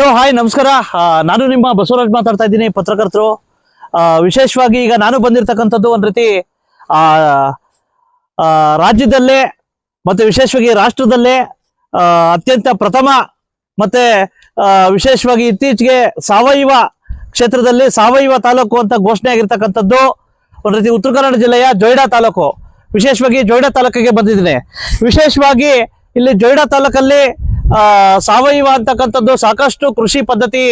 Hello hi ನಮಸ್ಕಾರ. ನಾನು ನಿಮ್ಮ ಬಸವರಾಜ್ ಮಾತಾಡ್ತಾ ಇದ್ದೀನಿ, ಪತ್ರಕರ್ತರು. ವಿಶೇಷವಾಗಿ ಈಗ ನಾನು ಬಂದಿರತಕ್ಕಂಥದ್ದು ಒಂದು ರೀತಿ ರಾಜ್ಯದಲ್ಲೇ ಮತ್ತೆ ವಿಶೇಷವಾಗಿ ರಾಷ್ಟ್ರದಲ್ಲೇ ಅತ್ಯಂತ ಪ್ರಥಮ ಮತ್ತೆ ವಿಶೇಷವಾಗಿ ಇತ್ತೀಚೆಗೆ ಸಾವಯವ ಕ್ಷೇತ್ರದಲ್ಲಿ ಸಾವಯವ ತಾಲೂಕು ಅಂತ ಘೋಷಣೆ ಆಗಿರ್ತಕ್ಕಂಥದ್ದು ಒಂದು ರೀತಿ ಉತ್ತರ ಕನ್ನಡ ಜಿಲ್ಲೆಯ ಜೊಯ್ಡಾ ತಾಲೂಕು. ವಿಶೇಷವಾಗಿ ಜೊಯ್ಡಾ ತಾಲೂಕಿಗೆ ಬಂದಿದ್ದೀನಿ. ವಿಶೇಷವಾಗಿ ಇಲ್ಲಿ ಜೊಯ್ಡಾ ತಾಲೂಕಲ್ಲಿ ಸಾವಯವ ಅಂತಕ್ಕಂಥದ್ದು ಸಾಕಷ್ಟು ಕೃಷಿ ಪದ್ಧತಿ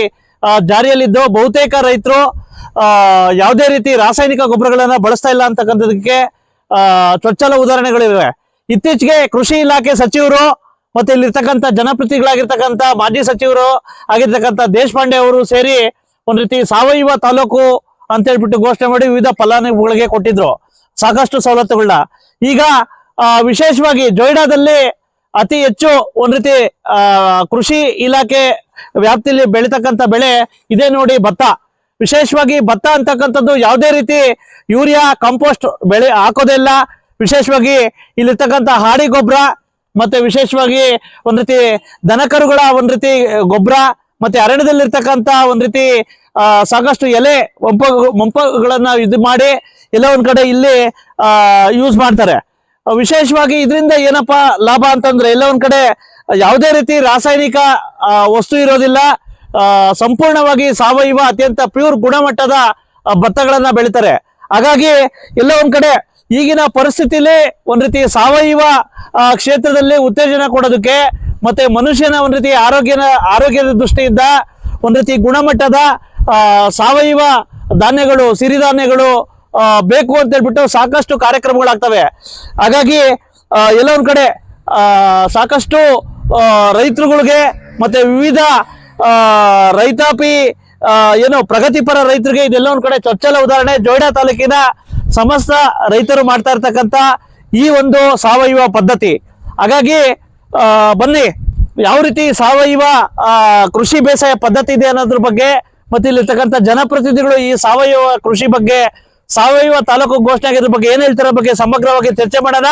ಜಾರಿಯಲ್ಲಿದ್ದು. ಬಹುತೇಕ ರೈತರು ಯಾವುದೇ ರೀತಿ ರಾಸಾಯನಿಕ ಗೊಬ್ಬರಗಳನ್ನು ಬಳಸ್ತಾ ಇಲ್ಲ ಅಂತಕ್ಕಂಥದಕ್ಕೆ ಚೊಚ್ಚಲ ಉದಾಹರಣೆಗಳಿವೆ. ಇತ್ತೀಚೆಗೆ ಕೃಷಿ ಇಲಾಖೆ ಸಚಿವರು ಮತ್ತೆ ಇಲ್ಲಿರ್ತಕ್ಕಂಥ ಜನಪ್ರತಿಗಳಾಗಿರ್ತಕ್ಕಂಥ ಮಾಜಿ ಸಚಿವರು ಆಗಿರ್ತಕ್ಕಂಥ ದೇಶಪಾಂಡೆ ಅವರು ಸೇರಿ ಒಂದ್ ರೀತಿ ಸಾವಯವ ತಾಲೂಕು ಅಂತ ಹೇಳ್ಬಿಟ್ಟು ಘೋಷಣೆ ಮಾಡಿ ವಿವಿಧ ಫಲಾನುಭವಿಗಳಿಗೆ ಕೊಟ್ಟಿದ್ರು. ಸಾಕಷ್ಟು ಸವಲತ್ತುಗಳನ್ನ ಈಗ ವಿಶೇಷವಾಗಿ ಜೊಯ್ಡಾದಲ್ಲಿ ಅತಿ ಹೆಚ್ಚು ಒಂದ್ ರೀತಿ ಕೃಷಿ ಇಲಾಖೆ ವ್ಯಾಪ್ತಿಯಲ್ಲಿ ಬೆಳೀತಕ್ಕಂಥ ಬೆಳೆ ಇದೆ ನೋಡಿ ಭತ್ತ. ವಿಶೇಷವಾಗಿ ಭತ್ತ ಅಂತಕ್ಕಂಥದ್ದು ಯಾವುದೇ ರೀತಿ ಯೂರಿಯಾ, ಕಾಂಪೋಸ್ಟ್ ಬೆಳೆ ಹಾಕೋದೇ ಇಲ್ಲ. ವಿಶೇಷವಾಗಿ ಇಲ್ಲಿರ್ತಕ್ಕಂಥ ಹಾಡಿ ಗೊಬ್ಬರ ಮತ್ತೆ ವಿಶೇಷವಾಗಿ ಒಂದ್ ರೀತಿ ದನಕರುಗಳ ಒಂದ್ ರೀತಿ ಗೊಬ್ಬರ ಮತ್ತೆ ಅರಣ್ಯದಲ್ಲಿರ್ತಕ್ಕಂಥ ಒಂದ್ ರೀತಿ ಸಾಕಷ್ಟು ಎಲೆ ಮೊಂಪ ಮುಂಪಗಳನ್ನ ಇದು ಮಾಡಿ ಎಲ್ಲ ಒಂದ್ ಕಡೆ ಇಲ್ಲಿ ಯೂಸ್ ಮಾಡ್ತಾರೆ. ವಿಶೇಷವಾಗಿ ಇದರಿಂದ ಏನಪ್ಪಾ ಲಾಭ ಅಂತಂದ್ರೆ ಎಲ್ಲ ಒಂದ್ ಕಡೆ ಯಾವುದೇ ರೀತಿ ರಾಸಾಯನಿಕ ವಸ್ತು ಇರೋದಿಲ್ಲ. ಸಂಪೂರ್ಣವಾಗಿ ಸಾವಯವ ಅತ್ಯಂತ ಪ್ಯೂರ್ ಗುಣಮಟ್ಟದ ಭತ್ತಗಳನ್ನ ಬೆಳಿತಾರೆ. ಹಾಗಾಗಿ ಎಲ್ಲ ಒಂದ್ ಕಡೆ ಈಗಿನ ಪರಿಸ್ಥಿತಿಲಿ ಒಂದ್ ರೀತಿ ಸಾವಯವ ಕ್ಷೇತ್ರದಲ್ಲಿ ಉತ್ತೇಜನ ಕೊಡೋದಕ್ಕೆ ಮತ್ತೆ ಮನುಷ್ಯನ ಒಂದ್ ರೀತಿ ಆರೋಗ್ಯನ, ಆರೋಗ್ಯದ ದೃಷ್ಟಿಯಿಂದ ಒಂದ್ ರೀತಿ ಗುಣಮಟ್ಟದ ಸಾವಯವ ಧಾನ್ಯಗಳು, ಸಿರಿಧಾನ್ಯಗಳು ಬೇಕು ಅಂತ ಹೇಳ್ಬಿಟ್ಟು ಸಾಕಷ್ಟು ಕಾರ್ಯಕ್ರಮಗಳಾಗ್ತವೆ. ಹಾಗಾಗಿ ಎಲ್ಲ ಕಡೆ ಸಾಕಷ್ಟು ರೈತರುಗಳಿಗೆ ಮತ್ತೆ ವಿವಿಧ ರೈತಾಪಿ ಏನು ಪ್ರಗತಿಪರ ರೈತರಿಗೆ ಇದೆಲ್ಲ ಒಂದ್ ಕಡೆ ಚೊಚ್ಚಲ ಉದಾಹರಣೆ. ಜೋಯ್ಡಾ ತಾಲೂಕಿನ ಸಮಸ್ತ ರೈತರು ಮಾಡ್ತಾ ಇರ್ತಕ್ಕಂಥ ಈ ಒಂದು ಸಾವಯವ ಪದ್ಧತಿ. ಹಾಗಾಗಿ ಬನ್ನಿ, ಯಾವ ರೀತಿ ಸಾವಯವ ಕೃಷಿ ಬೇಸಾಯ ಪದ್ಧತಿ ಇದೆ ಅನ್ನೋದ್ರ ಬಗ್ಗೆ ಮತ್ತೆ ಇಲ್ಲಿರ್ತಕ್ಕಂಥ ಜನಪ್ರತಿನಿಧಿಗಳು ಈ ಸಾವಯವ ಕೃಷಿ ಬಗ್ಗೆ ಸಾವಯವ ತಾಲೂಕು ಘೋಷಣೆ ಆಗಿರೋ ಬಗ್ಗೆ ಏನ್ ಹೇಳ್ತಾರ ಬಗ್ಗೆ ಸಮಗ್ರವಾಗಿ ಚರ್ಚೆ ಮಾಡೋಣ.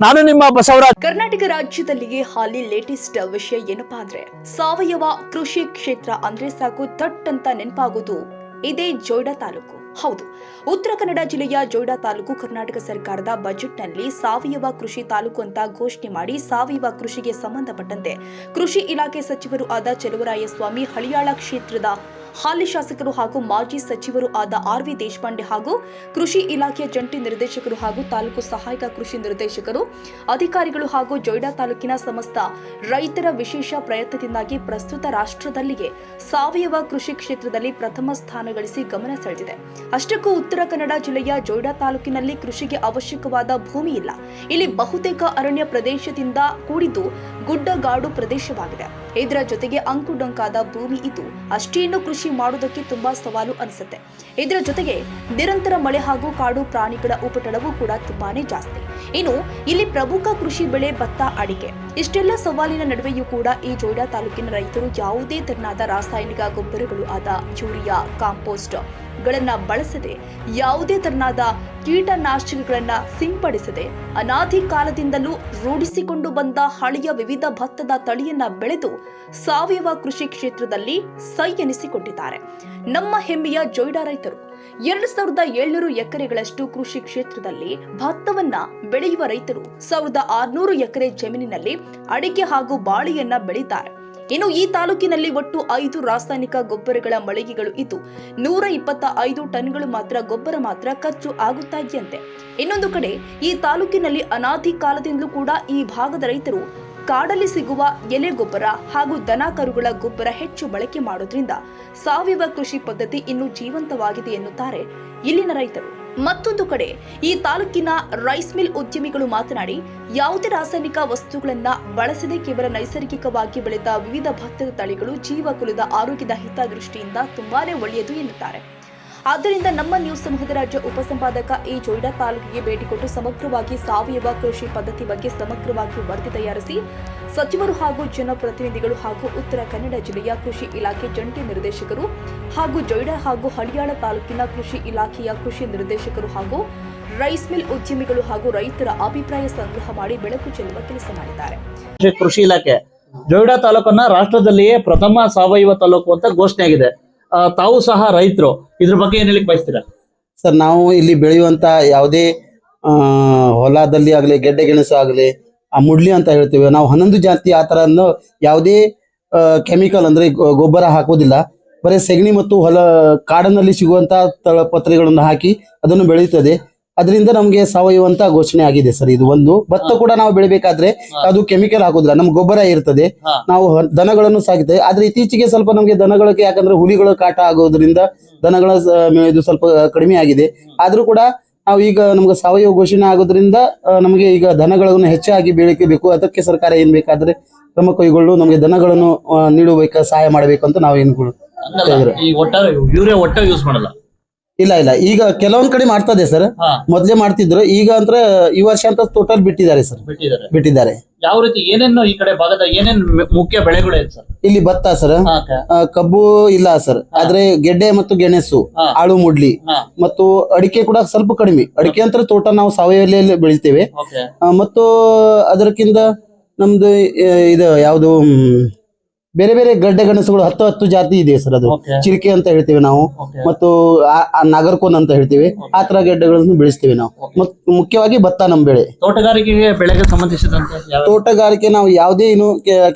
ನಾನು ನಿಮ್ಮ ಬಸವರಾಜ್. ಕರ್ನಾಟಕ ರಾಜ್ಯದಲ್ಲಿಯೇ ಹಾಲಿ ಲೇಟೆಸ್ಟ್ ವಿಷಯ ಏನಪ್ಪಾ ಅಂದ್ರೆ, ಸಾವಯವ ಕೃಷಿ ಕ್ಷೇತ್ರ ಅಂದ್ರೆ ಸಾಕು ಥಟ್ ಅಂತ ನೆನಪಾಗೋದು. ಇದೇ ಜೋಯ್ಡಾ ತಾಲೂಕು. ಹೌದು ಉತ್ತರ ಕನ್ನಡ ಜಿಲ್ಲೆಯ ಜೋಯ್ಡಾ ತಾಲೂಕು ಕರ್ನಾಟಕ ಸರ್ಕಾರದ ಬಜೆಟ್ನಲ್ಲಿ ಸಾವಯವ ಕೃಷಿ ತಾಲೂಕು ಅಂತ ಘೋಷಣೆ ಮಾಡಿ ಸಾವಯವ ಕೃಷಿಗೆ ಸಂಬಂಧಪಟ್ಟಂತೆ ಕೃಷಿ ಇಲಾಖೆ ಸಚಿವರು ಆದ ಚಲುವರಾಯಸ್ವಾಮಿ, ಹಳಿಯಾಳ ಕ್ಷೇತ್ರದ ಹಾಲಿ ಶಾಸಕರು ಹಾಗೂ ಮಾಜಿ ಸಚಿವರು ಆದ ಆರ್ ವಿ ದೇಶಪಾಂಡೆ ಹಾಗೂ ಕೃಷಿ ಇಲಾಖೆಯ ಜಂಟಿ ನಿರ್ದೇಶಕರು ಹಾಗೂ ತಾಲೂಕು ಸಹಾಯಕ ಕೃಷಿ ನಿರ್ದೇಶಕರು, ಅಧಿಕಾರಿಗಳು ಹಾಗೂ ಜೊಯ್ಡಾ ತಾಲೂಕಿನ ಸಮಸ್ತ ರೈತರ ವಿಶೇಷ ಪ್ರಯತ್ನದಿಂದಾಗಿ ಪ್ರಸ್ತುತ ರಾಷ್ಟ್ರದಲ್ಲಿಯೇ ಸಾವಯವ ಕೃಷಿ ಕ್ಷೇತ್ರದಲ್ಲಿ ಪ್ರಥಮ ಸ್ಥಾನ ಗಳಿಸಿ ಗಮನ ಸೆಳೆದಿದೆ. ಅಷ್ಟಕ್ಕೂ ಉತ್ತರ ಕನ್ನಡ ಜಿಲ್ಲೆಯ ಜೋಯ್ಡಾ ತಾಲೂಕಿನಲ್ಲಿ ಕೃಷಿಗೆ ಅವಶ್ಯಕವಾದ ಭೂಮಿ ಇಲ್ಲ. ಇಲ್ಲಿ ಬಹುತೇಕ ಅರಣ್ಯ ಪ್ರದೇಶದಿಂದ ಕೂಡಿದ್ದು ಗುಡ್ಡಗಾಡು ಪ್ರದೇಶವಾಗಿದೆ. ಇದರ ಜೊತೆಗೆ ಅಂಕುಡೊಂಕಾದ ಭೂಮಿ ಇದ್ದು, ಅಷ್ಟೇನು ಕೃಷಿ ಮಾಡುವುದಕ್ಕೆ ತುಂಬಾ ಸವಾಲು ಅನಿಸುತ್ತೆ. ಇದರ ಜೊತೆಗೆ ನಿರಂತರ ಮಳೆ ಹಾಗೂ ಕಾಡು ಪ್ರಾಣಿಗಳ ಉಪಟಳವು ಕೂಡ ತುಂಬಾನೇ ಜಾಸ್ತಿ. ಇನ್ನು ಇಲ್ಲಿ ಪ್ರಮುಖ ಕೃಷಿ ಬೆಳೆ ಭತ್ತ ಅಡಿಕೆ. ಇಷ್ಟೆಲ್ಲ ಸವಾಲಿನ ನಡುವೆಯೂ ಕೂಡ ಈ ಜೋಯ್ಡಾ ತಾಲೂಕಿನ ರೈತರು ಯಾವುದೇ ತೆರನಾದ ರಾಸಾಯನಿಕ ಗೊಬ್ಬರಗಳು ಆದ ಯೂರಿಯಾ, ಕಾಂಪೋಸ್ಟ್ ಗಳನ್ನ ಬಳಸದೆ ಯಾವುದೇ ತೆರನಾದ ಕೀಟನಾಶಕಗಳನ್ನ ಸಿಂಪಡಿಸದೆ ಅನಾದಿ ಕಾಲದಿಂದಲೂ ರೂಢಿಸಿಕೊಂಡು ಬಂದ ಹಳೆಯ ವಿವಿಧ ಭತ್ತದ ತಳಿಯನ್ನ ಬೆಳೆದು ಸಾವಯವ ಕೃಷಿ ಕ್ಷೇತ್ರದಲ್ಲಿ ಸೈ ಎನಿಸಿಕೊಂಡಿದ್ದಾರೆ. ನಮ್ಮ ಹೆಮ್ಮೆಯ ಜೋಯ್ಡಾ ರೈತರು ಎರಡು ಸಾವಿರದ ಏಳ್ನೂರು ಎಕರೆಗಳಷ್ಟು ಕೃಷಿ ಕ್ಷೇತ್ರದಲ್ಲಿ ಭತ್ತವನ್ನ ಬೆಳೆಯುವ ರೈತರು ಸಾವಿರದ ಆರ್ನೂರು ಎಕರೆ ಜಮೀನಿನಲ್ಲಿ ಅಡಿಕೆ ಹಾಗೂ ಬಾಳೆಯನ್ನ ಬೆಳೀತಾರೆ. ಇನ್ನು ಈ ತಾಲೂಕಿನಲ್ಲಿ ಒಟ್ಟು ಐದು ರಾಸಾಯನಿಕ ಗೊಬ್ಬರಗಳ ಮಳಿಗೆಗಳು ಇದ್ದು, ನೂರ ಇಪ್ಪತ್ತ ಐದು ಟನ್ಗಳು ಮಾತ್ರ ಗೊಬ್ಬರ ಮಾತ್ರ ಖರ್ಚು ಆಗುತ್ತಾ ಇದೆಯಂತೆ. ಇನ್ನೊಂದು ಕಡೆ ಈ ತಾಲೂಕಿನಲ್ಲಿ ಅನಾದಿ ಕಾಲದಿಂದಲೂ ಕೂಡ ಈ ಭಾಗದ ರೈತರು ಕಾಡಲ್ಲಿ ಸಿಗುವ ಎಲೆ ಗೊಬ್ಬರ ಹಾಗೂ ದನ ಕರುಗಳ ಗೊಬ್ಬರ ಹೆಚ್ಚು ಬಳಕೆ ಮಾಡೋದ್ರಿಂದ ಸಾವಯವ ಕೃಷಿ ಪದ್ಧತಿ ಇನ್ನೂ ಜೀವಂತವಾಗಿದೆ ಎನ್ನುತ್ತಾರೆ ಇಲ್ಲಿನ ರೈತರು. ಮತ್ತೊಂದು ಕಡೆ, ಈ ತಾಲೂಕಿನ ರೈಸ್ ಮಿಲ್ ಉದ್ಯಮಿಗಳು ಮಾತನಾಡಿ, ಯಾವುದೇ ರಾಸಾಯನಿಕ ವಸ್ತುಗಳನ್ನ ಬಳಸದೆ ಕೇವಲ ನೈಸರ್ಗಿಕವಾಗಿ ಬೆಳೆದ ವಿವಿಧ ಭತ್ತದ ತಳಿಗಳು ಜೀವಕುಲದ ಆರೋಗ್ಯದ ಹಿತದೃಷ್ಟಿಯಿಂದ ತುಂಬಾನೇ ಒಳ್ಳೆಯದು ಎನ್ನುತ್ತಾರೆ. ಆದ್ದರಿಂದ ನಮ್ಮ ನ್ಯೂಸ್ ಸಮೂಹದ ರಾಜ್ಯ ಉಪಸಂಪಾದಕ ಈ ಜೊಯ್ಡಾ ತಾಲೂಕಿಗೆ ಭೇಟಿ ಕೊಟ್ಟು ಸಮಗ್ರವಾಗಿ ಸಾವಯವ ಕೃಷಿ ಪದ್ಧತಿ ಬಗ್ಗೆ ಸಮಗ್ರವಾಗಿ ವರದಿ ತಯಾರಿಸಿ ಸಚಿವರು ಹಾಗೂ ಜನಪ್ರತಿನಿಧಿಗಳು ಹಾಗೂ ಉತ್ತರ ಕನ್ನಡ ಜಿಲ್ಲೆಯ ಕೃಷಿ ಇಲಾಖೆ ಜಂಟಿ ನಿರ್ದೇಶಕರು ಹಾಗೂ ಜೊಯ್ಡಾ ಹಾಗೂ ಹಳಿಯಾಳ ತಾಲೂಕಿನ ಕೃಷಿ ಇಲಾಖೆಯ ಕೃಷಿ ನಿರ್ದೇಶಕರು ಹಾಗೂ ರೈಸ್ ಮಿಲ್ ಉದ್ಯಮಿಗಳು ಹಾಗೂ ರೈತರ ಅಭಿಪ್ರಾಯ ಸಂಗ್ರಹ ಮಾಡಿ ಬೆಳಕು ಚೆಲ್ಲುವ ಕೆಲಸ ಮಾಡಿದ್ದಾರೆ. ಕೃಷಿ ಇಲಾಖೆ ಜೋಯ್ಡಾ ತಾಲೂಕನ್ನ ರಾಷ್ಟ್ರದಲ್ಲಿಯೇ ಪ್ರಥಮ ಸಾವಯವ ತಾಲೂಕು ಅಂತ ಘೋಷಣೆ ಆಗಿದೆ ತಾವು ಸಹ ರೈತರು. ಇದ್ರ ಬಗ್ಗೆ ಏನ್ ಹೇಳಿಕ್ ಬಯಸ್ತೀರಾ? ಸರ್, ನಾವು ಇಲ್ಲಿ ಬೆಳೆಯುವಂತ ಯಾವುದೇ ಹೊಲದಲ್ಲಿ ಆಗಲಿ, ಗೆಡ್ಡೆ ಗೆಣಸು ಆಗಲಿ, ಆ ಮುಡ್ಲಿ ಅಂತ ಹೇಳ್ತೇವೆ. ನಾವು ಹನ್ನೊಂದು ಜಾತಿ ಆ ಥರ ಯಾವುದೇ ಕೆಮಿಕಲ್ ಅಂದ್ರೆ ಗೊಬ್ಬರ ಹಾಕೋದಿಲ್ಲ ಬರೀ ಸೆಗಣಿ ಮತ್ತು ಹೊಲ, ಕಾಡಿನಲ್ಲಿ ಸಿಗುವಂತ ತಳಪತ್ರೆಗಳನ್ನು ಹಾಕಿ ಅದನ್ನು ಬೆಳೆಯುತ್ತದೆ. ಅದರಿಂದ ನಮಗೆ ಸಾವಯವ ಅಂತ ಘೋಷಣೆ ಆಗಿದೆ ಸರ್. ಇದು ಒಂದು. ಭತ್ತ ಕೂಡ ನಾವು ಬೆಳಿಬೇಕಾದ್ರೆ ಅದು ಕೆಮಿಕಲ್ ಹಾಕುದಿಲ್ಲ. ನಮ್ ಗೊಬ್ಬರ ಇರ್ತದೆ. ನಾವು ದನಗಳನ್ನು ಸಾಕಿದ್ದೇವೆ ಆದ್ರೆ ಇತ್ತೀಚೆಗೆ ಸ್ವಲ್ಪ ನಮಗೆ ದನಗಳಿಗೆ ಯಾಕಂದ್ರೆ ಹುಲಿಗಳ ಕಾಟ ಆಗೋದ್ರಿಂದ ದನಗಳ ಇದು ಸ್ವಲ್ಪ ಕಡಿಮೆ ಆಗಿದೆ. ಆದ್ರೂ ಕೂಡ ನಾವು ಈಗ ನಮ್ಗೆ ಸಾವಯವ ಘೋಷಣೆ ಆಗೋದ್ರಿಂದ ನಮಗೆ ಈಗ ದನಗಳನ್ನು ಹೆಚ್ಚಾಗಿ ಬೆಳಿಬೇಕು. ಅದಕ್ಕೆ ಸರ್ಕಾರ ಏನ್ ಬೇಕಾದ್ರೆ ಕ್ರಮ ಕೈಗೊಳ್ಳು ನಮಗೆ ದನಗಳನ್ನು ನೀಡುವ ಸಹಾಯ ಮಾಡಬೇಕು ಅಂತ ನಾವು ಏನು ಹಂಗಲ್ಲ ಈ ಒಟ್ಟಾರೆ ಯೂರಿಯಾ ಒಟ್ಟ ಯೂಸ್ ಮಾಡಲ್ಲ. ಇಲ್ಲ ಇಲ್ಲ. ಈಗ ಕೆಲವೊಂದ್ ಕಡೆ ಮಾಡ್ತದೆ ಸರ್ ಹಾ. ಮೊದ್ಲೇ ಮಾಡ್ತಿದ್ರು. ಈಗ ಅಂದ್ರೆ ಈ ವರ್ಷ ಅಂತ ಟೋಟಲ್ ಬಿಟ್ಟಿದ್ದಾರೆ ಸರ್ ಬಿಟ್ಟಿದ್ದಾರೆ. ಬಿಟ್ಟಿದ್ದಾರೆ. ಯಾವ ರೀತಿ ಏನೇನು ಈ ಕಡೆ ಭಾಗದ ಏನೇನ್ ಮು- ಮುಖ್ಯ ಬೆಳೆಗಳು ಇದೆ ಸರ್ ಇಲ್ಲಿ ಭತ್ತ ಸರ್ ಹಾ ಅಕ್ಕ. ಆ, ಕಬ್ಬು ಇಲ್ಲ ಸರ್ ಆದ್ರೆ ಗೆಡ್ಡೆ ಮತ್ತು ಗೆಣಸು ಹಾ. ಆಳು ಮುಡ್ಲಿ ಹಾ. ಮತ್ತು ಅಡಿಕೆ ಕೂಡ ಸ್ವಲ್ಪ ಕಡಿಮೆ. ಅಡಿಕೆ ಅಂತ ತೋಟ ನಾವು ಸಾವಯವದಲ್ಲಿ ಬೆಳಿತೇವೆ ಓಕೆ. ಆ, ಮತ್ತು ಅದಕ್ಕಿಂತ ನಮ್ದು ಆ, ಇದು ಯಾವುದು ಬೇರೆ ಬೇರೆ ಗಡ್ಡೆ ಗಣಸುಗಳು ಹತ್ತು ಹತ್ತು ಜಾತಿ ಇದೆ ಸರ್ ಅದು. ಚಿರಿಕೆ ಅಂತ ಹೇಳ್ತೀವಿ ನಾವು. ಮತ್ತು ನಾಗರ್ಕೋನ್ ಅಂತ ಹೇಳ್ತೀವಿ. ಆ ತರ ಗೆಡ್ಡೆಗಳನ್ನು ಬೆಳೆಸ್ತೀವಿ ನಾವು. ಮುಖ್ಯವಾಗಿ ಭತ್ತ ನಮ್ ಬೆಳೆ. ತೋಟಗಾರಿಕೆಗೆ ಬೆಳೆಗೆ ಸಂಬಂಧಿಸಿದಂತೆ ತೋಟಗಾರಿಕೆ ನಾವು ಯಾವುದೇ ಏನು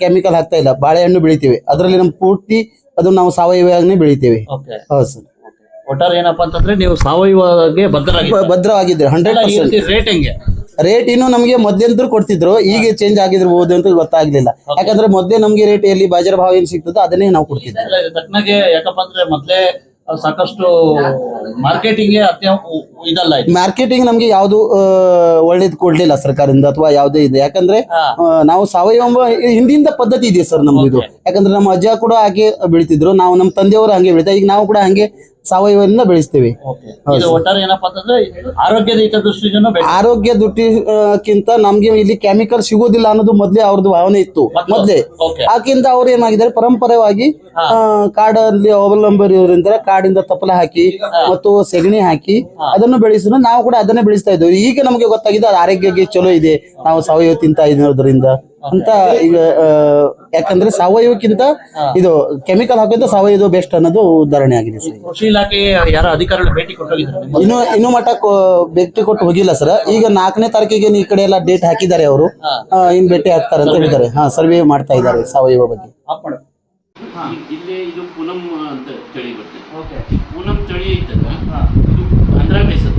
ಕೆಮಿಕಲ್ ಹಾಕ್ತಾ ಇಲ್ಲ. ಬಾಳೆಹಣ್ಣು ಬೆಳಿತೀವಿ. ಅದರಲ್ಲಿ ನಮ್ ಪೂರ್ತಿ ಅದು ನಾವು ಸಾವಯವನೇ ಬೆಳಿತೀವಿ. ಹೌದು ಸರ್. ಒಟ್ಟಾರೆ ಏನಪ್ಪಾ ಅಂತಂದ್ರೆ ನೀವು ಸಾವಯವಗೆ ಬದ್ಧರಾಗಿದ್ದೀರಾ ಭದ್ರವಾಗಿದ್ದೇವೆ ಹಂಡ್ರೆಡ್ ರೇಟ್ ಹೆಂಗೆ? ರೇಟ್ ಇನ್ನು ನಮಗೆ ಮೊದ್ಲೆಂದ್ರು ಕೊಡ್ತಿದ್ರು ಈಗ ಚೇಂಜ್ ಆಗಿರ್ಬೋದು ಅಂತ ಗೊತ್ತಾಗ್ಲಿಲ್ಲ. ಯಾಕಂದ್ರೆ ಮೊದ್ಲೇ ನಮ್ಗೆ ರೇಟ್ ಎಲ್ಲಿ ಬಾಜಾರ್ ಭಾವ ಏನ್ ಸಿಗ್ತದೋ ಅದನ್ನೇ ನಾವು ಕೊಡ್ತಿದ್ವಿ. ಇಲ್ಲ, ಇದು ತಕ್ಕನಾಗೆ ಯಾಕಪ್ಪ ಅಂದ್ರೆ ಮೊದ್ಲೇ ಸಾಕಷ್ಟು ಮಾರ್ಕೆಟಿಂಗ್ ಇದಲ್ಲ ಮಾರ್ಕೆಟಿಂಗ್ ನಮ್ಗೆ ಯಾವ್ದು ಒಳ್ಳೇದ್ ಕೊಡ್ಲಿಲ್ಲ ಸರ್ಕಾರದಿಂದ ಅಥವಾ ಯಾವ್ದೇ ಇದೆ. ಯಾಕಂದ್ರೆ. ನಾವು ಸಾವಯವ ಹಿಂದಿಂದ ಪದ್ಧತಿ ಇದೆ ಸರ್ ನಮ್ದು ಇದು. ಯಾಕಂದ್ರೆ ನಮ್ಮ ಅಜ್ಜ ಕೂಡ ಹಾಗೆ ಬೆಳಿತಿದ್ರು ನಾವು ನಮ್ಮ ತಂದೆಯವರು ಹಂಗೆ ಬೆಳಿತಾ ಈಗ ನಾವು ಕೂಡ ಹಂಗೆ ಸಾವಯವದಿಂದ ಬೆಳೆಸ್ತೇವೆ. ಇದು ಒಟ್ಟಾರೆ ಏನಪ್ಪಾ ಅಂತಂದ್ರೆ ಆರೋಗ್ಯದ ಹಿತದೃಷ್ಟಿಗೂ ಬೇಕು ಆರೋಗ್ಯ ದುಡ್ಡಿಕ್ಕಿಂತ ನಮ್ಗೆ ಇಲ್ಲಿ ಕೆಮಿಕಲ್ ಸಿಗೋದಿಲ್ಲ ಅನ್ನೋದು ಮೊದ್ಲೇ ಅವ್ರದ್ದು ಭಾವನೆ ಇತ್ತು. ಮೊದ್ಲೇ. ಓಕೆ ಆಕಿಂತ ಅವ್ರು ಏನಾಗಿದ್ದಾರೆ? ಪರಂಪರೆವಾಗಿ ಹಾ. ಆ, ಕಾಡಲ್ಲಿ ಅವಲಂಬರಿಯವರಿಂದ ಕಾಡಿಂದ ತಪ್ಪಲ ಹಾಕಿ ಮತ್ತು ಸೆಗಣಿ ಹಾಕಿ ಅದನ್ನು ಬೆಳೆಸಿದ್ರು ನಾವು ಕೂಡ ಅದನ್ನೇ ಬೆಳೆಸ್ತಾ ಇದ್ದೇವೆ. ಈಗ ನಮಗೆ ಗೊತ್ತಾಗಿದೆ ಅದು ಆರೋಗ್ಯಕ್ಕೆ ಚಲೋ ಇದೆ. ನಾವು ಸಾವಯವ ತಿಂತಾ ಇರೋದ್ರಿಂದ. ಅಂತ ಈಗ ಯಾಕಂದ್ರೆ ಸಾವಯವಕ್ಕಿಂತ ಇದು ಕೆಮಿಕಲ್ ಹಾಕಿದ್ರೆ ಸಾವಯವ ಬೆಸ್ಟ್ ಅನ್ನೋದು ಉದಾಹರಣೆ ಆಗಿದೆ ಸರ್. ಕೃಷಿ ಇಲಾಖೆ ಯಾರ ಅಧಿಕಾರಿಗಳು ಭೇಟಿ ಕೊಟ್ಟೋಗಿದ್ದಾರೆ ಇನ್ನು ಇನ್ನು ಮಟ್ಟ ಭೇಟಿ ಕೊಟ್ಟು ಹೋಗಿಲ್ಲ ಸರ್. ಈಗ ನಾಲ್ಕನೇ ತಾರೀಕಿಗೆ ಈ ಕಡೆ ಎಲ್ಲ ಡೇಟ್ ಹಾಕಿದ್ದಾರೆ ಅವರು. ಇನ್ ಭೇಟಿ ಹಾಕ್ತಾರೆ ಅಂತ ಹೇಳಿದ್ದಾರೆ. ಹಾ ಸರ್ವೆ ಮಾಡ್ತಾ ಇದ್ದಾರೆ ಸಾವಯವ ಬಗ್ಗೆ. ಇಲ್ಲಿ ಮಾಡು. ಇಲ್ಲೇ ಇದು ಪುನಂ ಅಂತ ಚಳಿ ಬರ್ತದೆ. ಪುನಂ ಚಳಿ ಐತಲ್ಲ ಇದು ಬೇಸದ